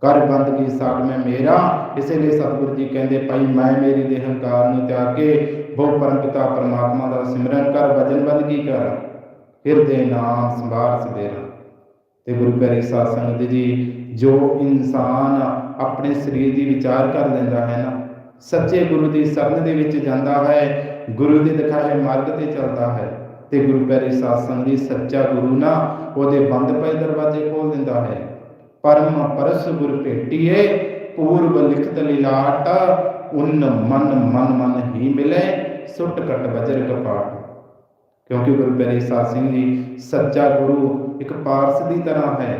[SPEAKER 1] ਕਰ ਬੰਦਗੀ ਸਾਡ ਮੈਂ ਮੇਰਾ, ਇਸੇ ਲਈ ਸਤਿਗੁਰੂ ਜੀ ਕਹਿੰਦੇ ਭਾਈ ਮੈਂ ਮੇਰੀ ਦੇ ਹੰਕਾਰ ਨੂੰ ਤਿਆਗ ਕੇ ਬਹੁ ਪਰਮਪਿਤਾ ਪ੍ਰਮਾਤਮਾ ਦਾ ਸਿਮਰਨ ਕਰ ਵਜਨ ਬੰਦਗੀ ਕਰ? ਹਿਰਦੇ ਨਾਮ ਸੰਭਾਰ ਸਵੇਰਾ। ਤੇ ਗੁਰੂ ਪਿਆਰੇ ਸਾਧ ਸੰਗਤ ਜੀ, ਜੋ ਇਨਸਾਨ ਆਪਣੇ ਸਰੀਰ ਦੀ ਵਿਚਾਰ ਕਰ ਲੈਂਦਾ ਹੈ ਨਾ ਸੱਚੇ ਗੁਰੂ ਦੀ ਸ਼ਰਨ ਦੇ ਵਿੱਚ ਜਾਂਦਾ ਹੈ, ਗੁਰੂ ਦੇ ਦਿਖਾਏ ਮਾਰਗ ਤੇ ਚੱਲਦਾ ਹੈ ਤੇ ਗੁਰੂ ਪਿਆਰੇ ਸਾਧ ਸੰਗਤ ਸੱਚਾ ਗੁਰੂ ਨਾ ਉਹਦੇ ਬੰਦ ਪਏ ਦਰਵਾਜ਼ੇ ਖੋਲ ਦਿੰਦਾ ਹੈ। ਪਰਮ ਪਰਸ ਗੁਰ ਭੇਟੀਏ, ਪੂਰਬ ਲਿਖਤ ਲਿਲਾਟ, ਉਨ ਮਨ ਮਨ ਮਨ ਹੀ ਮਿਲੇ ਸੁੱਟ ਕਟ ਬਜਰ ਕਪਾਟ। ਕਿਉਂਕਿ ਗੁਰੂ ਪਿਆਰੇ ਸਾਧ ਸਿੰਘ ਜੀ ਸੱਚਾ ਗੁਰੂ ਇੱਕ ਪਾਰਸ ਦੀ ਤਰ੍ਹਾਂ ਹੈ।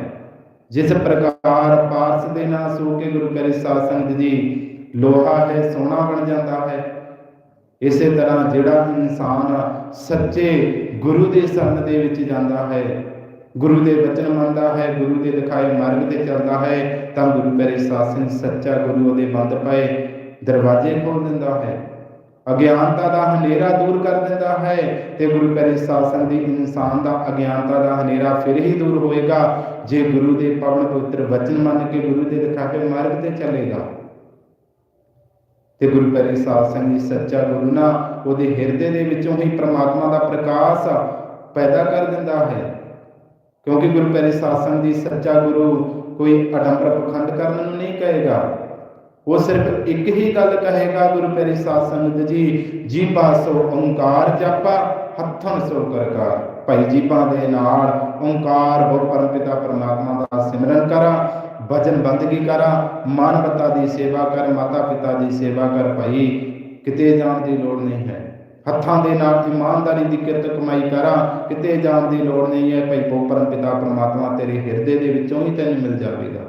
[SPEAKER 1] ਜਿਸ ਪ੍ਰਕਾਰ ਪਾਰਸ ਦੇ ਨਾਲ ਸੋ ਕੇ ਗੁਰੂ ਪਿਆਰੇ ਸਾਧ ਸੰਗਤ ਜੀ ਲੋਹਾ ਹੈ ਸੋਨਾ ਬਣ ਜਾਂਦਾ ਹੈ। ਇਸੇ ਤਰ੍ਹਾਂ ਜਿਹੜਾ ਇਨਸਾਨ ਸੱਚੇ ਗੁਰੂ ਦੇ ਸ਼ਰਨ ਦੇ ਵਿੱਚ ਜਾਂਦਾ ਹੈ, ਗੁਰੂ ਦੇ ਵਚਨ ਮੰਨਦਾ ਹੈ, ਗੁਰੂ ਦੇ ਦਿਖਾਏ ਮਾਰਗ ਤੇ ਚੱਲਦਾ ਹੈ, ਤਾਂ ਗੁਰੂ ਪਿਆਰੇ ਸਾਸਨ ਸੱਚਾ ਗੁਰੂ ਉਹਦੇ ਬੰਦ ਪਏ ਦਰਵਾਜ਼ੇ ਖੋਲ ਦਿੰਦਾ ਹੈ। ਅਗਿਆਨਤਾ ਦਾ ਹਨੇਰਾ ਦੂਰ ਕਰ ਦਿੰਦਾ ਹੈ ਤੇ ਗੁਰੂ ਪਿਆਰੇ ਸਾਸਨ ਦੀ ਇਨਸਾਨ ਦਾ ਅਗਿਆਨਤਾ ਦਾ ਹਨੇਰਾ ਫਿਰ ਹੀ ਦੂਰ ਹੋਏਗਾ। ਜੇ ਗੁਰੂ ਦੇ ਪਵਨ ਪੁੱਤਰ ਵਚਨ ਮੰਨ ਕੇ ਗੁਰੂ ਦੇ ਦਿਖਾਏ ਮਾਰਗ ਤੇ ਚੱਲੇਗਾ ਤੇ ਗੁਰੂ ਪਿਆਰੇ ਸਾਧ ਸੰਗਤ ਜੀ, ਸੱਚਾ ਗੁਰੂ ਨਾ ਉਹਦੇ ਹਿਰਦੇ ਦੇ ਵਿੱਚੋਂ ਹੀ ਪ੍ਰਮਾਤਮਾ ਦਾ ਪ੍ਰਕਾਸ਼ ਪੈਦਾ ਕਰ ਦਿੰਦਾ ਹੈ। ਕਿਉਂਕਿ ਗੁਰੂ ਪਿਆਰੇ ਸਾਧ ਸੰਗਤ ਜੀ, ਸੱਚਾ ਗੁਰੂ ਕੋਈ ਅਡੰਬਰ ਪਖੰਡ ਕਰਨ ਨੂੰ ਨਹੀਂ ਕਹੇਗਾ। ਉਹ ਸਿਰਫ ਇੱਕ ਹੀ ਗੱਲ ਕਹੇਗਾ ਗੁਰੂ ਪਿਆਰੇ ਸਾਧ ਸੰਗਤ ਜੀ, ਜੀਭਾ ਸੋ ਓੰਕਾਰ ਜਾਪਾ, ਹੱਥਾਂ ਸੋ ਕਰਕਾਰ। ਭਾਈ ਜੀਭਾ ਦੇ ਨਾਲ ਓੰਕਾਰ ਬਹੁ ਪਰਮਪਿਤਾ ਪਰਮਾਤਮਾ ਦਾ ਸਿਮਰਨ ਕਰਾਂ। ਭਜਨ ਬੰਦਗੀ ਕਰਾਂ ਮਾਨਵਤਾ ਦੀ ਸੇਵਾ ਕਰ, ਮਾਤਾ ਪਿਤਾ ਦੀ ਸੇਵਾ ਕਰ ਭਾਈ, ਕਿਤੇ ਜਾਣ ਦੀ ਲੋੜ ਨਹੀਂ ਹੈ। ਹੱਥਾਂ ਦੇ ਨਾਲ ਇਮਾਨਦਾਰੀ ਦੀ ਕਿਰਤ ਕਮਾਈ ਕਰਾਂ, ਕਿਤੇ ਜਾਣ ਦੀ ਲੋੜ ਨਹੀਂ ਹੈ ਭਾਈ ਬਹੁ ਪਰਮਪਿਤਾ ਪਰਮਾਤਮਾ ਤੇਰੇ ਹਿਰਦੇ ਦੇ ਵਿੱਚੋਂ ਹੀ ਤੈਨੂੰ ਮਿਲ ਜਾਵੇਗਾ।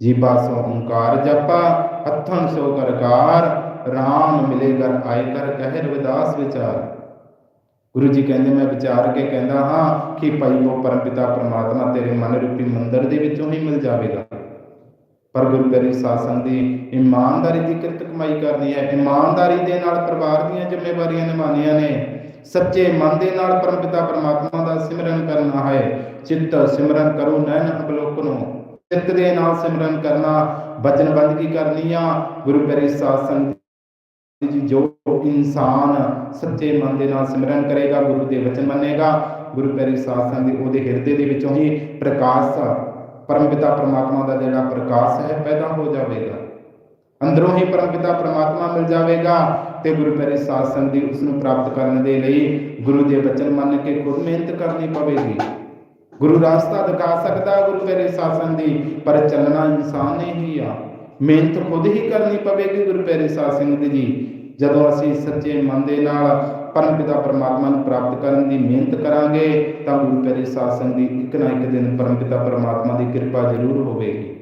[SPEAKER 1] ਜੀਬਾ ਸੋ ਓੰਕਾਰ ਜਪਾ, ਹੱਥਾਂ ਸੋ ਕਰਕਾਰ RAM ਮਿਲੇ ਘਰ ਆਏ ਕਰ ਕਹਿ ਰਵਿਦਾਸ ਵਿਚਾਰ। ਗੁਰੂ ਜੀ ਕਹਿੰਦੇ, ਮੈਂ ਵਿਚਾਰ ਕੇ ਕਹਿੰਦਾ ਹਾਂ ਕਿ ਭਾਈ ਉਹ ਪਰਮਪਿਤਾ ਪ੍ਰਮਾਤਮਾ ਤੇਰੇ ਮਨ ਰੂਪੀ ਮੰਦਰ ਦੇ ਵਿੱਚੋਂ ਹੀ ਮਿਲ ਜਾਵੇਗਾ। ਪਰ ਗੁਰੂ ਪਿਆਰੀ ਸਾਧ ਦੀ ਇਮਾਨਦਾਰੀ ਦੀ ਕਿਰਤ ਕਮਾਈ ਕਰਨੀ ਹੈ। ਇਮਾਨਦਾਰੀ ਦੇ ਨਾਲ ਪਰਿਵਾਰ ਦੀਆਂ ਜ਼ਿੰਮੇਵਾਰੀਆਂ ਨਿਭਾਉਣੀਆਂ ਨੇ। ਸੱਚੇ ਮਨ ਦੇ ਨਾਲ ਪਰਮਪਿਤਾ ਪਰਮਾਤਮਾ ਦਾ ਸਿਮਰਨ ਕਰਨਾ ਹੈ। ਚਿੱਤ ਸਿਮਰਨ ਕਰੋ, ਨੈਣ ਅਬਲੋਕਨੋ ਚਿੱਤ ਦੇ ਨਾਲ ਸਿਮਰਨ ਕਰਨਾ ਬਚਨਬੰਦਗੀ ਕਰਨੀ ਆ। ਗੁਰੂ ਪਿਆਰੀ ਸਾਹਿਬ ਜੋ ਇਨਸਾਨ ਸੱਚੇ ਮਨ ਦੇ ਨਾਲ ਸਿਮਰਨ ਕਰੇਗਾ, ਗੁਰੂ ਦੇ ਵਚਨ ਮੰਨੇਗਾ, ਗੁਰੂ ਪਿਆਰੀ ਸਾਧ ਸੰਗਤ ਉਹਦੇ ਹਿਰਦੇ ਦੇ ਵਿੱਚੋਂ ਹੀ ਪ੍ਰਕਾਸ਼, ਪਰਮਪਿਤਾ ਪ੍ਰਮਾਤਮਾ ਦਾ ਜਿਹੜਾ ਪ੍ਰਕਾਸ਼ ਹੈ, ਪੈਦਾ ਹੋ ਜਾਵੇਗਾ। ਅੰਦਰੋਂ ਹੀ ਪਰਮਪਿਤਾ ਪ੍ਰਮਾਤਮਾ ਮਿਲ ਜਾਵੇਗਾ ਤੇ ਗੁਰੂ ਪਿਆਰੇ ਸਾਧ ਸੰਗਤ ਦੀ ਉਸ ਨੂੰ ਪ੍ਰਾਪਤ ਕਰਨ ਦੇ ਲਈ ਗੁਰੂ ਦੇ ਵਚਨ ਮੰਨ ਕੇ ਖੁਦ ਮਿਹਨਤ ਕਰਨੀ ਪਵੇਗੀ। ਗੁਰੂ ਰਾਸਤਾ ਦਿਖਾ ਸਕਦਾ ਗੁਰੂ ਪਿਆਰੇ ਸਾਧ ਸੰਗਤ ਦੀ, ਪਰ ਚੱਲਣਾ ਇਨਸਾਨ ਨੇ ਹੀ ਆ। ਮਿਹਨਤ ਖੁਦ ਹੀ ਕਰਨੀ ਪਵੇਗੀ ਗੁਰੂ ਪਿਆਰੇ ਸਾਧ ਸੰਗਤ ਜੀ। ਜਦੋਂ ਅਸੀਂ ਸੱਚੇ ਮਨ ਦੇ ਨਾਲ ਪਰਮਪਿਤਾ ਪਰਮਾਤਮਾ ਨੂੰ ਪ੍ਰਾਪਤ ਕਰਨ ਦੀ ਮਿਹਨਤ ਕਰਾਂਗੇ, ਤਾਂ ਗੁਰੂ ਪਿਆਰੇ ਸਾਧ ਸੰਗਤ ਦੀ ਇੱਕ ਨਾ ਇੱਕ ਦਿਨ ਪਰਮਪਿਤਾ ਪਰਮਾਤਮਾ ਦੀ ਕਿਰਪਾ ਜ਼ਰੂਰ ਹੋਵੇਗੀ।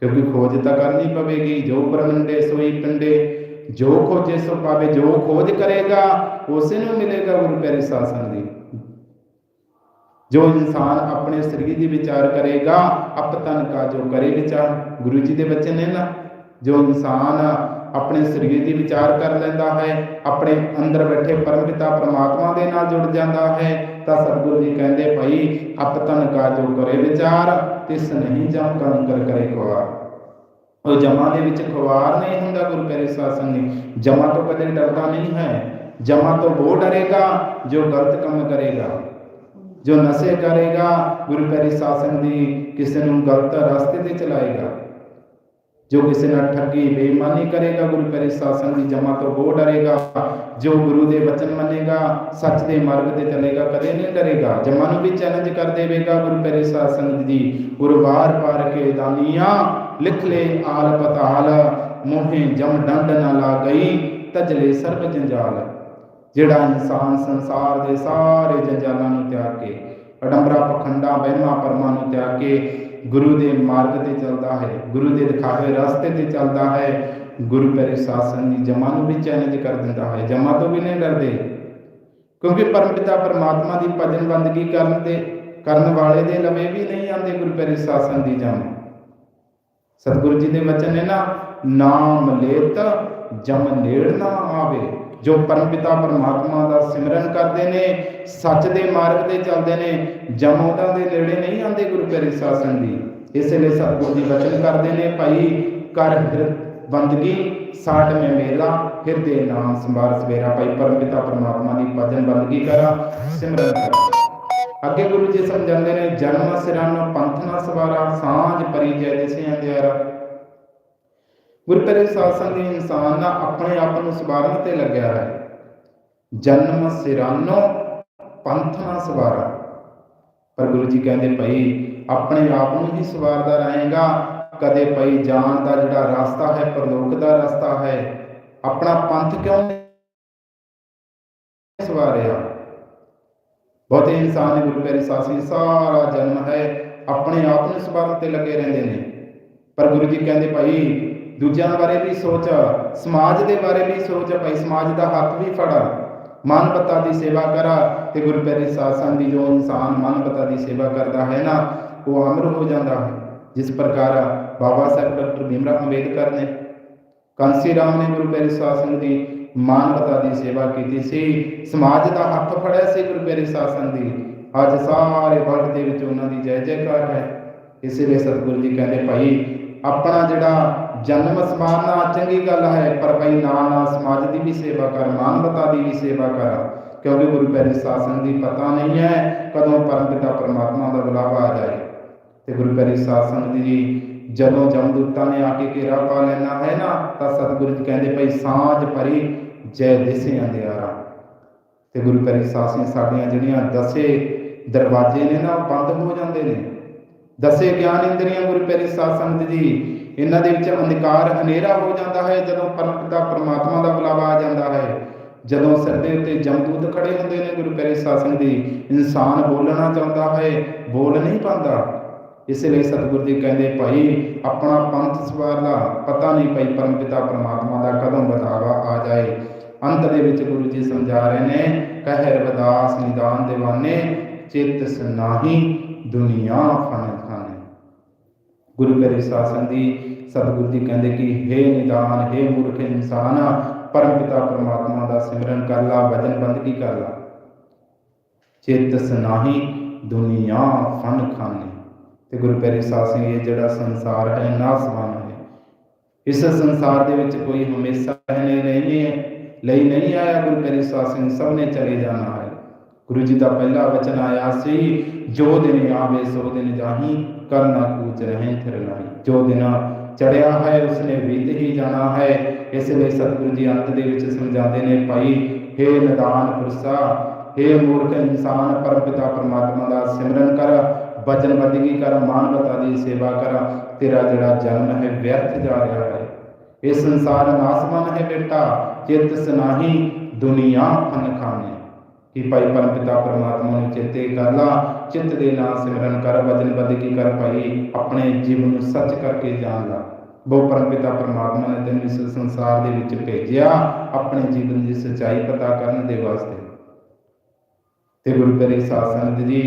[SPEAKER 1] ਕਿਉਂਕਿ ਖੋਜ ਤਾਂ ਕਰਨੀ ਪਵੇਗੀ, ਜੋ ਪਰਮੰਡੇ ਸੋਈ ਪਿੰਡੇ, ਜੋ ਖੋਜੇ ਸੋ ਪਾਵੇ, ਜੋ ਖੋਜ ਕਰੇਗਾ, ਉਸੇ ਨੂੰ ਮਿਲੇਗਾ ਗੁਰੂ ਪਿਆਰੇ ਸਾਧ ਸੰਗਤ ਜੀ। ਜੋ ਇਨਸਾਨ ਆਪਣੇ ਸਰੀਰ ਦੀ ਵਿਚਾਰ ਕਰੇਗਾ ਅਪਤਨ ਕਾ ਜੋ ਕਰੇ ਵਿਚਾਰ। ਗੁਰੂ ਜੀ ਦੇ ਬੱਚੇ ਨੇ ਨਾ, ਜੋ ਇਨਸਾਨ ਆਪਣੇ ਸਰੀਰ ਦੀ ਵਿਚਾਰ ਕਰ ਲੈਂਦਾ ਹੈ, ਆਪਣੇ ਅੰਦਰ ਬੈਠੇ ਪਰਮਪਿਤਾ ਪ੍ਰਮਾਤਮਾ ਦੇ ਨਾਲ ਜੁੜ ਜਾਂਦਾ ਹੈ, ਤਾਂ ਸਤਿਗੁਰੂ ਜੀ ਕਹਿੰਦੇ ਭਾਈ ਅਪਤਨ ਕਾ ਜੋ ਕਰੇ ਵਿਚਾਰ, ਤਿਸ ਨਹੀਂ ਜਮ ਕੰਕਰ ਕਰੇ ਖਵਾਰ ਉਹ ਜਮਾ ਦੇ ਵਿੱਚ ਖਵਾਰ ਨਹੀਂ ਹੁੰਦਾ ਗੁਰੂ ਪਿਆਰੇ ਸਾਧ ਸੰਗਤ ਜਮਾ ਤੋਂ ਕਦੇ ਡਰਦਾ ਨਹੀਂ ਹੈ। ਜਮਾ ਤੋਂ ਉਹ ਡਰੇਗਾ, ਜੋ ਗਲਤ ਕੰਮ ਕਰੇਗਾ। ਜੋ ਨਸ਼ੇ ਕਰੇਗਾ, ਗੁਰੂ ਪਿਆਰੀ ਸਾਧ ਦੀ ਕਿਸੇ ਨੂੰ ਗਲਤ ਰਸਤੇ ਤੇ ਚਲਾਏਗਾ, ਜੋ ਕਿਸੇ ਨਾਲ ਠੱਗੀ, ਬੇਈਮਾਨੀ ਕਰੇਗਾ, ਗੁਰੂ ਪਿਆਰੇ ਸਾਧ ਦੀ ਜਮਾ ਤੋਂ ਉਹ ਡਰੇਗਾ, ਜੋ ਗੁਰੂ ਦੇ ਬਚਨ ਮੰਨੇਗਾ, ਸੱਚ ਦੇ ਮਾਰਗ ਤੇ ਚੱਲੇਗਾ, ਕਦੇ ਨਹੀਂ ਡਰੇਗਾ, ਜਮਾ ਨੂੰ ਵੀ ਚੈਲੰਜ ਕਰ ਦੇਵੇਗਾ, ਗੁਰੂ ਪਿਆਰੇ ਸਾਧ ਸੰਗਤ ਜੀ। ਗੁਰਵਾਰ ਪਾਰ ਕੇ ਦਾਨੀਆਂ, ਲਿਖ ਲੈ ਆਲ ਪਤਾਲ, ਮੋਹੇ ਜਮ ਡੰਡ ਨਾ ਲਾ ਗਈ ਤਜਲੇ ਸਰਬ ਜੰਜਾਲ। ਜਿਹੜਾ ਇਨਸਾਨ ਸੰਸਾਰ ਦੇ ਸਾਰੇ ਜੰਜਾਲਾਂ ਨੂੰ ਤਿਆਗ ਕੇ, ਅਡੰਬਰਾ, ਪਖੰਡਾ, ਵਹਿਮਾਂ ਪਰਮਾਂ ਨੂੰ ਤਿਆਗ ਕੇ ਗੁਰੂ ਦੇ ਮਾਰਗ ਤੇ ਚੱਲਦਾ ਹੈ, ਗੁਰੂ ਦੇ ਦਿਖਾਏ ਰਸਤੇ ਤੇ ਚੱਲਦਾ ਹੈ, ਗੁਰੂ ਪਿਆਰੇ ਸ਼ਾਸਨ ਦੀ ਜਮਾਂ ਨੂੰ ਵੀ ਚੈਲੰਜ ਕਰ ਦਿੰਦਾ ਹੈ। ਜਮਾਂ ਤੋਂ ਵੀ ਨਹੀਂ ਡਰਦੇ, ਕਿਉਂਕਿ ਪਰਮਪਿਤਾ ਪਰਮਾਤਮਾ ਦੀ ਭਜਨ ਬੰਦਗੀ ਕਰਨ ਦੇ ਕਰਨ ਵਾਲੇ ਦੇ ਲਵੇ ਵੀ ਨਹੀਂ ਆਉਂਦੇ ਗੁਰੂ ਪਿਆਰੇ ਸ਼ਾਸਨ ਦੀ ਜਮ। ਸਤਿਗੁਰੂ ਜੀ ਦੇ ਵਚਨ ਨੇ ਨਾ, ਨਾਮ ਲੇਤ ਜਮ ਨੇੜ ਨਾ ਆਵੇ। ਜੋ ਪਰਮਪਿਤਾ ਪਰਮਾਤਮਾ ਦਾ ਸਿਮਰਨ ਕਰਦੇ ਨੇ, ਸੱਚ ਦੇ ਮਾਰਗ ਤੇ ਚੱਲਦੇ ਨੇ, ਜਮ ਦੇ ਨੇੜੇ ਨਹੀਂ ਆਉਂਦੇ ਗੁਰੂ ਪਿਆਰੇ ਸ਼ਾਸਨ ਦੀ। ਇਸ ਲਈ ਸਤਿਗੁਰੂ ਜੀ ਵਚਨ ਕਰਦੇ ਨੇ, ਭਾਈ ਕਰ ਹਿਰ ਬੰਦਗੀ ਸਾਠ ਮੇ ਮੇਲਾ, ਹਿਰਦੇ ਨਾਮ ਸੰਭਾਰ ਸਵੇਰਾ। ਭਾਈ ਪਰਮਪਿਤਾ ਪਰਮਾਤਮਾ ਦੀ ਭਜਨ ਬੰਦਗੀ ਕਰਾ, ਸਿਮਰਨ ਕਰਾ। ਅੱਗੇ ਗੁਰੂ ਜੀ ਸਮਝਾਉਂਦੇ ਨੇ, ਜਨਮ ਸਿਰਨ ਪੰਥ ਨਾ ਸਵਾਰਾ, ਸਾਂਝ ਪਰੀ ਜੈ ਦਿਸੇ ਅੰਧਿਆਰਾ ਗੁਰਪ੍ਰੀਤ ਸਾਸਨ ਦੀ ਇਨਸਾਨ ਨਾ ਆਪਣੇ ਆਪ ਨੂੰ ਸਵਾਰਨ ਤੇ ਲੱਗਿਆ ਹੈ ਜਨਮ ਸਿਰਾਨੋ, ਪੰਥ ਨਾ ਸਵਾਰਾ। ਪਰ ਗੁਰੂ ਜੀ ਕਹਿੰਦੇ ਭਾਈ, ਆਪਣੇ ਆਪ ਨੂੰ ਹੀ ਸਵਾਰਦਾ ਰਹੇਗਾ। ਕਦੇ ਭਾਈ ਜਾਣ ਦਾ ਜਿਹੜਾ ਰਸਤਾ ਹੈ, ਪਰਲੋਕ ਦਾ ਰਸਤਾ ਹੈ, ਆਪਣਾ ਪੰਥ ਕਿਉਂ ਸਵਾਰਿਆ? ਬਹੁਤੇ ਇਨਸਾਨ ਨੇ ਗੁਰੂ ਪਿਆਰੇ ਸਾਸੀ ਸਾਰਾ ਜਨਮ ਹੈ, ਆਪਣੇ ਆਪ ਨੂੰ ਸਵਾਰਨ ਤੇ ਲੱਗੇ ਰਹਿੰਦੇ ਨੇ। ਪਰ ਗੁਰੂ ਜੀ ਕਹਿੰਦੇ ਭਾਈ ਦੂਜਿਆਂ ਬਾਰੇ ਵੀ ਸੋਚ, ਸਮਾਜ ਦੇ ਬਾਰੇ ਵੀ ਸੋਚ, ਭਾਈ ਸਮਾਜ ਦਾ ਹੱਥ ਵੀ ਫੜਾ। ਮਾਨਵਤਾ ਦੀ ਸੇਵਾ ਕਰਾ ਤੇ ਗੁਰੂ ਪਿਆਰੇ ਦੀ ਜੋ ਇਨਸਾਨ ਮਾਨਵਤਾ ਦੀ ਸੇਵਾ ਕਰਦਾ ਹੈ ਨਾ, ਉਹ ਅਮਰ ਹੋ ਜਾਂਦਾ ਹੈ। ਜਿਸ ਪ੍ਰਕਾਰ ਬਾਬਾ ਸਾਹਿਬ ਡਾਕਟਰ ਭੀਮਰਾਵ ਅੰਬੇਦਕਰ ਨੇ ਕਾਂਸੀ ਰਾਮ ਨੇ ਗੁਰੂ ਪਿਆਰੇ ਦੀ ਮਾਨਵਤਾ ਦੀ ਸੇਵਾ ਕੀਤੀ ਸੀ, ਸਮਾਜ ਦਾ ਹੱਥ ਫੜਿਆ ਸੀ ਗੁਰੂ ਪਿਆਰੇ ਸਾਸਨ ਦੀ। ਅੱਜ ਸਾਰੇ ਵਰਲਡ ਦੇ ਵਿੱਚ ਉਹਨਾਂ ਦੀ ਜੈ ਜੈਕਾਰ ਹੈ। ਇਸੇ ਲਈ ਸਤਿਗੁਰੂ ਜੀ ਕਹਿੰਦੇ, ਭਾਈ, ਆਪਣਾ ਜਿਹੜਾ ਜਨਮ ਸਮਾਰਨਾ ਚੰਗੀ ਗੱਲ ਹੈ, ਪਰ ਭਾਈ ਨਾਲ ਨਾਲ ਸਮਾਜ ਦੀ ਵੀ ਸੇਵਾ ਕਰ, ਮਾਨਵਤਾ ਦੀ ਵੀ ਸੇਵਾ ਕਰ। ਕਿਉਂਕਿ ਗੁਰੂ ਪਿਆਰੇ ਸਾਸਨ ਦੀ ਪਤਾ ਨਹੀਂ ਹੈ ਕਦੋਂ ਪਰਮਪਿਤਾ ਪਰਮਾਤਮਾ ਦਾ ਬੁਲਾਵਾ ਆ ਜਾਏ। ਤੇ ਗੁਰੂ ਪਿਆਰੇ ਸਾਸਨ ਦੀ ਜਦੋਂ ਜਮਦੂਤਾਂ ਨੇ ਆ ਕੇ ਘੇਰਾ ਪਾ ਲੈਣਾ ਹੈ ਨਾ, ਤਾਂ ਸਤਿਗੁਰੂ ਜੀ ਕਹਿੰਦੇ ਭਾਈ ਸਾਂਝ ਭਰੀ ਜੈ ਦਿਸੇ ਅੰਧਿਆਰਾ। ਤੇ ਗੁਰੂ ਪਿਆਰੇ ਸਾਸੀ ਸਾਡੀਆਂ ਜਿਹੜੀਆਂ ਦਸੇ ਦਰਵਾਜ਼ੇ ਨੇ ਨਾ ਬੰਦ ਹੋ ਜਾਂਦੇ ਨੇ। ਦਸੇ ਗਿਆਨ ਇੰਦਰੀਆਂ ਗੁਰੂ ਪਿਆਰੇ ਸਾਧ ਸੰਗਤ ਜੀ ਇਹਨਾਂ ਦੇ ਵਿੱਚ ਅੰਧਕਾਰ ਹਨੇਰਾ ਹੋ ਜਾਂਦਾ ਹੈ, ਜਦੋਂ ਪਰਮਪਿਤਾ ਪਰਮਾਤਮਾ ਦਾ ਬੁਲਾਵਾ ਆ ਜਾਂਦਾ ਹੈ। ਜਦੋਂ ਸਿਰ ਦੇ ਉੱਤੇ ਜਮਦੂਤ ਖੜੇ ਹੁੰਦੇ ਨੇ, ਗੁਰੂ ਪਿਆਰੇ ਸਾਧ ਸੰਗਤ ਇਨਸਾਨ ਬੋਲਣਾ ਚਾਹੁੰਦਾ ਹੈ, ਬੋਲ ਨਹੀਂ ਪਾਉਂਦਾ। ਇਸ ਲਈ ਸਤਿਗੁਰੂ ਜੀ ਕਹਿੰਦੇ, ਭਾਈ, ਆਪਣਾ ਪੰਥ ਸਵਾਰਲਾ ਪਤਾ ਨਹੀਂ ਭਾਈ, ਪਰਮਪਿਤਾ ਪਰਮਾਤਮਾ ਦਾ ਕਦੋਂ ਬਤਾਵਾ ਆ ਜਾਏ? ਅੰਤ ਦੇ ਵਿੱਚ ਗੁਰੂ ਜੀ ਸਮਝਾ ਰਹੇ ਨੇ ਕਹਿ ਰਵਿਦਾਸ ਨਿਦਾਨ ਦੇਵਾਨੇ, ਚਿੱਤ ਸਨਾਹੀ ਦੁਨੀਆ ਫਨ ਗੁਰੂ ਪਿਆਰੇ ਸਾਸਨ ਦੀ ਸਤਿਗੁਰੂ ਜੀ ਕਹਿੰਦੇ ਕਿ हे ਨਿਦਾਨ हे ਮੂਰਖ ਇਨਸਾਨ ਪਰਮਪਿਤਾ ਪਰਮਾਤਮਾ ਦਾ ਸਿਮਰਨ ਕਰ ਲਾ ਭਜਨ ਬੰਦਗੀ ਕਰ ਲਾ? ਚਿੱਤ ਸਨਾਹੀ, ਦੁਨੀਆ ਫਨ ਖਾਨੇ। ਤੇ ਗੁਰੂ ਪਿਆਰੇ ਸਾਸੀ ਇਹ ਜਿਹੜਾ ਸੰਸਾਰ ਹੈ, ਨਾਸਵਾਨ ਹੈ। ਇਸ ਸੰਸਾਰ ਦੇ ਵਿੱਚ ਕੋਈ ਹਮੇਸ਼ਾ ਰਹਿਣੇ ਨਹੀਂ ਲਈ ਨਹੀਂ ਆਇਆ ਗੁਰੂ ਪਿਆਰੇ ਸਾਸੀ ਸਭ ਨੇ ਚਲੇ ਜਾਣਾ ਗੁਰੂ ਜੀ ਦਾ ਪਹਿਲਾ ਵਚਨ ਆਇਆ ਸੀ, ਜੋ ਦਿਨ ਆਵੇ, ਸੋ ਦਿਨ ਜਾਹੀ, ਕਰਨਾ ਕੂਚ ਰਹੇ ਫਿਰ ਲਾਈ ਜੋ ਦਿਨ ਚੜਿਆ ਹੈ, ਉਸਨੇ ਬੀਤ ਹੀ ਜਾਣਾ ਹੈ। ਇਸ ਲਈ ਸਤਿਗੁਰੂ ਜੀ ਅੰਤ ਦੇ ਵਿੱਚ ਸਮਝਾਉਂਦੇ ਨੇ, ਭਾਈ हे ਨਿਦਾਨ ਪੁਰਸ਼ਾ हे ਮੂਰਖ ਇਨਸਾਨ, ਪਰਮਪਿਤਾ ਪਰਮਾਤਮਾ ਦਾ ਸਿਮਰਨ ਕਰ, ਬਚਨ ਕਰ, ਮਾਨਵਤਾ ਦੀ ਸੇਵਾ ਕਰ। ਤੇਰਾ ਜਿਹੜਾ ਜਨਮ ਹੈ, ਵਿਅਰਥ ਜਾ ਰਿਹਾ ਹੈ। ਇਹ ਸੰਸਾਰ ਨਾਸਮਨ ਹੈ ਬੇਟਾ, ਚਿੱਤ ਸਨਾਹੀ, ਦੁਨੀਆ ਫਨ ਖਾਨੇ ਕਿ ਭਾਈ ਪਰਮਪਿਤਾ ਪਰਮਾਤਮਾ ਨੂੰ ਚੇਤੇ ਕਰ ਲਾ ਚਿੱਤ ਦੇ ਨਾਲ ਸਿਮਰਨ ਕਰ ਵਜਨ ਬੰਦਗੀ ਕਰ ਭਾਈ, ਆਪਣੇ ਜੀਵਨ ਨੂੰ ਸੱਚ ਕਰਕੇ ਜਾਣ ਲਾ ਬਹੁ ਪਰਮਪਿਤਾ ਪਰਮਾਤਮਾ ਨੇ ਤੈਨੂੰ ਇਸ ਸੰਸਾਰ ਦੇ ਵਿੱਚ ਭੇਜਿਆ, ਆਪਣੇ ਜੀਵਨ ਦੀ ਸੱਚਾਈ ਪਤਾ ਕਰਨ ਦੇ ਵਾਸਤੇ। ਤੇ ਗੁਰੂ ਪਿਆਰੇ ਸਾਧ ਸੰਗਤ ਜੀ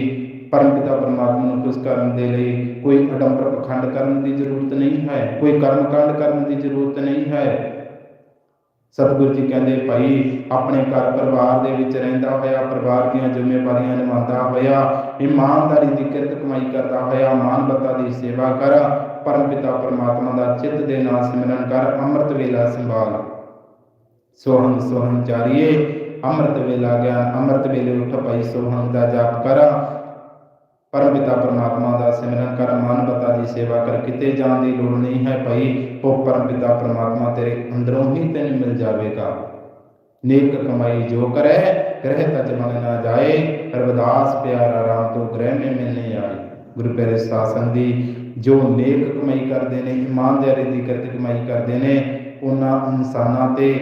[SPEAKER 1] ਪਰਮਪਿਤਾ ਪਰਮਾਤਮਾ ਨੂੰ ਖੁਸ਼ ਕਰਨ ਦੇ ਲਈ ਕੋਈ ਅਡੰਬਰ ਪਖੰਡ ਕਰਨ ਦੀ ਜ਼ਰੂਰਤ ਨਹੀਂ ਹੈ, ਕੋਈ ਕਰਮਕਾਂਡ ਕਰਨ ਦੀ ਜ਼ਰੂਰਤ ਨਹੀਂ ਹੈ। ਸਤਿਗੁਰੂ ਜੀ ਕਹਿੰਦੇ, ਭਾਈ, ਆਪਣੇ ਘਰ ਪਰਿਵਾਰ ਦੇ ਵਿੱਚ ਰਹਿੰਦਾ ਹੋਇਆ, ਪਰਿਵਾਰ ਦੀਆਂ ਜ਼ਿੰਮੇਵਾਰੀਆਂ ਨਿਭਾਉਂਦਾ ਹੋਇਆ, ਇਮਾਨਦਾਰੀ ਦੀ ਕਿਰਤ ਕਮਾਈ ਕਰਦਾ ਹੋਇਆ, ਮਾਨਵਤਾ ਦੀ ਸੇਵਾ ਕਰ, ਪਰਮਪਿਤਾ ਪਰਮਾਤਮਾ ਦਾ ਚਿੱਤ ਦੇ ਨਾਲ ਸਿਮਰਨ ਕਰ, ਅੰਮ੍ਰਿਤ ਵੇਲਾ ਸੰਭਾਲ। ਸੋਹਣ ਸੋਹੰ ਚਾਰੀਏ, ਅੰਮ੍ਰਿਤ ਵੇਲਾ ਗਿਆਨ, ਅੰਮ੍ਰਿਤ ਵੇਲੇ ਉਠ ਭਾਈ ਸੋਹੰ ਦਾ ਜਾਪ ਕਰ ਪਰਮਪਿਤਾ ਪਰਮਾਤਮਾ ਦਾ ਸਿਮਰਨ ਕਰ ਮਾਨਵਤਾ ਦੀ ਸੇਵਾ ਕਰ, ਕਿਤੇ ਜਾਣ ਦੀ ਲੋੜ ਨਹੀਂ ਹੈ ਭਾਈ ਉਹ ਪਰਮਪਿਤਾ ਪਰਮਾਤਮਾ ਤੇਰੇ ਅੰਦਰੋਂ ਹੀ ਤੈਨੂੰ ਮਿਲ ਜਾਵੇਗਾ। ਨੇਕ ਕਮਾਈ ਜੋ ਕਰੇ, ਗ੍ਰਹਿ ਤਜ ਮਨ ਨਾ ਜਾਏ, ਰਵਿਦਾਸ ਪਿਆਰਾ ਰਾਮ ਤੋਂ ਗ੍ਰਹਿ ਮੇ ਮਿਲਨੇ ਆਏ। ਗੁਰੂ ਪਿਆਰੇ ਸਾਸਨ ਦੀ ਜੋ ਨੇਕ ਕਮਾਈ ਕਰਦੇ ਨੇ, ਇਮਾਨਦਾਰੀ ਦੀ ਕਿਰਤ ਕਮਾਈ ਕਰਦੇ ਨੇ, ਉਹਨਾਂ ਇਨਸਾਨਾਂ ਤੇ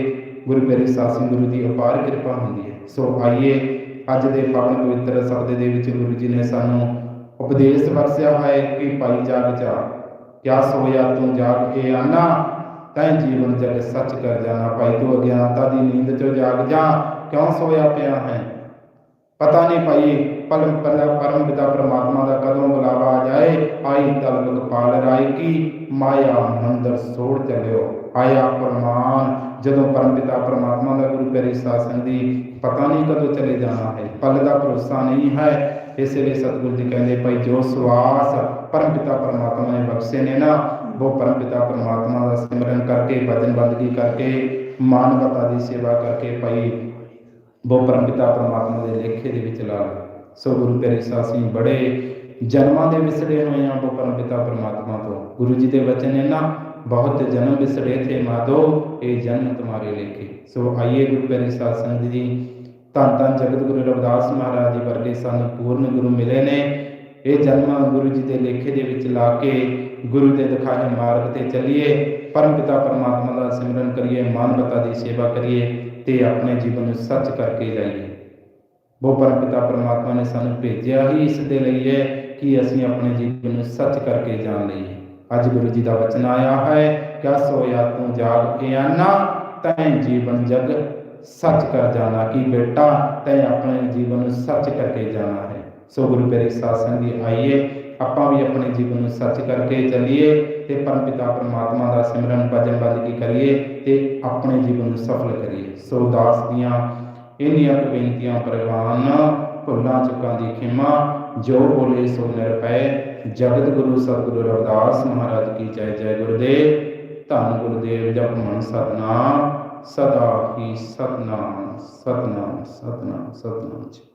[SPEAKER 1] ਗੁਰੂ ਪਿਆਰੇ ਸਾਸਨ ਗੁਰੂ ਦੀ ਅਪਾਰ ਕਿਰਪਾ ਹੁੰਦੀ ਹੈ। ਸੋ ਆਈਏ, ਅੱਜ ਦੇ ਪਾਵਨ ਪਵਿੱਤਰ ਸ਼ਬਦ ਦੇ ਵਿੱਚ ਗੁਰੂ ਜੀ ਨੇ ਸਾਨੂੰ ਉਪਦੇਸ਼ ਵਰਸਿਆ ਹੈ ਕਿ ਭਾਈ ਜਾਗ ਜਾ ਕਿਆ ਸੋਇਆ ਤੂੰ ਜਾਗ ਕੇ ਆਨਾ? ਤੈਂ ਜੀਵਨ ਜਗ ਸੱਚ ਕਰ ਜਾਣਾ। ਭਾਈ ਤੂੰ ਅਗਿਆਨਤਾ ਦੀ ਨੀਂਦ ਚੋਂ ਜਾਗ ਜਾ। ਕਿਉਂ ਸੋਇਆ ਪਿਆ ਹੈ? ਪਤਾ ਨਹੀਂ ਭਾਈ, ਪਰਮ ਪਰਮ ਪਿਤਾ ਪਰਮਾਤਮਾ ਦਾ ਕਦੋਂ ਬੁਲਾਵਾ ਆ ਜਾਏ? ਆਈ ਤਲਬ ਕਪਾਲ ਰਾਈ ਕੀ? ਮਾਇਆ ਮੰਦਰ ਸੋੜ ਚਲਿਓ। ਆਇਆ ਪਰਮਾਨ ਜਦੋਂ ਪਰਮ ਪਿਤਾ ਪਰਮਾਤਮਾ ਦਾ ਗੁਰੂ ਪਿਆਰੀ ਸਾਸਨ ਦੀ ਪਤਾ ਨਹੀਂ ਕਦੋਂ ਚਲੇ ਜਾਣਾ ਹੈ, ਪਲ ਦਾ ਭਰੋਸਾ ਨਹੀਂ ਹੈ, ਇਸ ਲਈ ਸਤਿਗੁਰੂ ਜੀ ਕਹਿੰਦੇ ਭਾਈ ਜੋ ਸਵਾਸ ਪਰਮ ਪਰਮਾਤਮਾ ਨੇ ਬਖਸ਼ੇ ਨੇ ਨਾ, ਉਹ ਪਰਮ ਪਰਮਾਤਮਾ ਦਾ ਸਿਮਰਨ ਕਰਕੇ, ਭਜਨ ਬੰਦਗੀ ਕਰਕੇ, ਮਾਨਵਤਾ ਦੀ ਸੇਵਾ ਕਰਕੇ ਭਾਈ ਉਹ ਪਰਮਪਿਤਾ ਪਰਮਾਤਮਾ ਦੇ ਲੇਖੇ ਦੇ ਵਿੱਚ ਲਾ ਲਓ। ਸੋ ਗੁਰੂ ਪਿਆਰੇ ਸਾਹਿਬ ਸਿੰਘ ਬੜੇ ਜਨਮਾਂ ਦੇ ਵਿਸੜੇ ਹੋਏ ਆ ਉਹ ਪਰਮਪਿਤਾ ਪਰਮਾਤਮਾ ਤੋਂ ਗੁਰੂ ਜੀ ਦੇ ਵਚਨ ਨੇ ਨਾ ਬਹੁਤ ਜਨਮ ਵਿਸੜੇ ਥੇ ਮਾਦੋ, ਇਹ ਜਨਮ ਤੁਮਾਰੇ ਲੇਖੇ। ਸੋ ਆਈਏ ਗੁਰੂ ਪਿਆਰੇ ਸਾਹਿਬ ਸਿੰਘ ਜੀ, ਧੰਨ ਧੰਨ ਜਗਤ ਗੁਰੂ ਰਵਿਦਾਸ ਮਹਾਰਾਜ ਜੀ ਵਰਗੇ ਸਾਨੂੰ ਪੂਰਨ ਗੁਰੂ ਮਿਲੇ ਨੇ। ਇਹ ਜਨਮ ਗੁਰੂ ਜੀ ਦੇ ਲੇਖੇ ਦੇ ਵਿੱਚ ਲਾ ਕੇ ਗੁਰੂ ਦੇ ਦਿਖਾਏ ਮਾਰਗ ਤੇ ਚੱਲੀਏ, ਪਰਮ ਪਿਤਾ ਪਰਮਾਤਮਾ ਦਾ ਸਿਮਰਨ ਕਰੀਏ, ਮਾਨਵਤਾ ਦੀ ਸੇਵਾ ਕਰੀਏ ਤੇ ਆਪਣੇ ਜੀਵਨ ਨੂੰ ਸੱਚ ਕਰਕੇ ਜਾਈਏ। ਉਹ ਪਰਮ ਪਿਤਾ ਪਰਮਾਤਮਾ ਨੇ ਸਾਨੂੰ ਭੇਜਿਆ ਹੀ ਇਸ ਦੇ ਲਈ ਹੈ ਕਿ ਅਸੀਂ ਆਪਣੇ ਜੀਵਨ ਨੂੰ ਸੱਚ ਕਰਕੇ ਜਾਣ ਲਈਏ। ਅੱਜ ਗੁਰੂ ਜੀ ਦਾ ਵਚਨ ਆਇਆ ਹੈ, ਕਿਆ ਸੋਇਆ ਤੂੰ ਜਾਗ ਕੇ ਆਨਾ? ਤੈਂ ਜੀਵਨ ਜਗ ਸੱਚ ਕਰ ਜਾਣਾ ਕਿ ਬੇਟਾ? ਤੈਂ ਆਪਣੇ ਜੀਵਨ ਨੂੰ ਸੱਚ ਕਰਕੇ ਜਾਣਾ ਹੈ। ਸੋ ਗੁਰੂ ਪਿਆਰੇ ਸਾਧ ਸੰਗਤ ਆਈਏ, ਆਪਾਂ ਵੀ ਆਪਣੇ ਜੀਵਨ ਨੂੰ ਸੱਚ ਕਰਕੇ ਚੱਲੀਏ ਤੇ ਪਰਮ ਪਿਤਾ ਪਰਮਾਤਮਾ ਦਾ ਸਿਮਰਨ ਭਜਨ ਬੰਦਗੀ ਕਰੀਏ ਤੇ ਆਪਣੇ ਜੀਵਨ ਨੂੰ ਸਫਲ ਕਰੀਏ। ਸੋ ਦਾਸ ਦੀਆਂ ਇੰਨੀਆਂ ਬੇਨਤੀਆਂ ਪ੍ਰਵਾਨ ਭੁੱਲਾਂ, ਚੁੱਕਾਂ ਦੀ ਖਿਮਾ, ਜੋ ਬੋਲੇ ਸੋ ਨਿਰਭੈ। ਜਗਤ ਗੁਰੂ ਸਤਿਗੁਰੂ ਰਵਿਦਾਸ ਮਹਾਰਾਜ ਕੀ ਜੈ ਜੈ ਗੁਰਦੇਵ। ਧੰਨ ਗੁਰਦੇਵ ਜਪ ਮਨ ਸਤਨਾਮ। ਸਦਾ ਹੀ ਸਤਨਾਮ ਸਤਨਾਮ ਸਤਨਾਮ ਸਤਨਾਮ ਜੀ।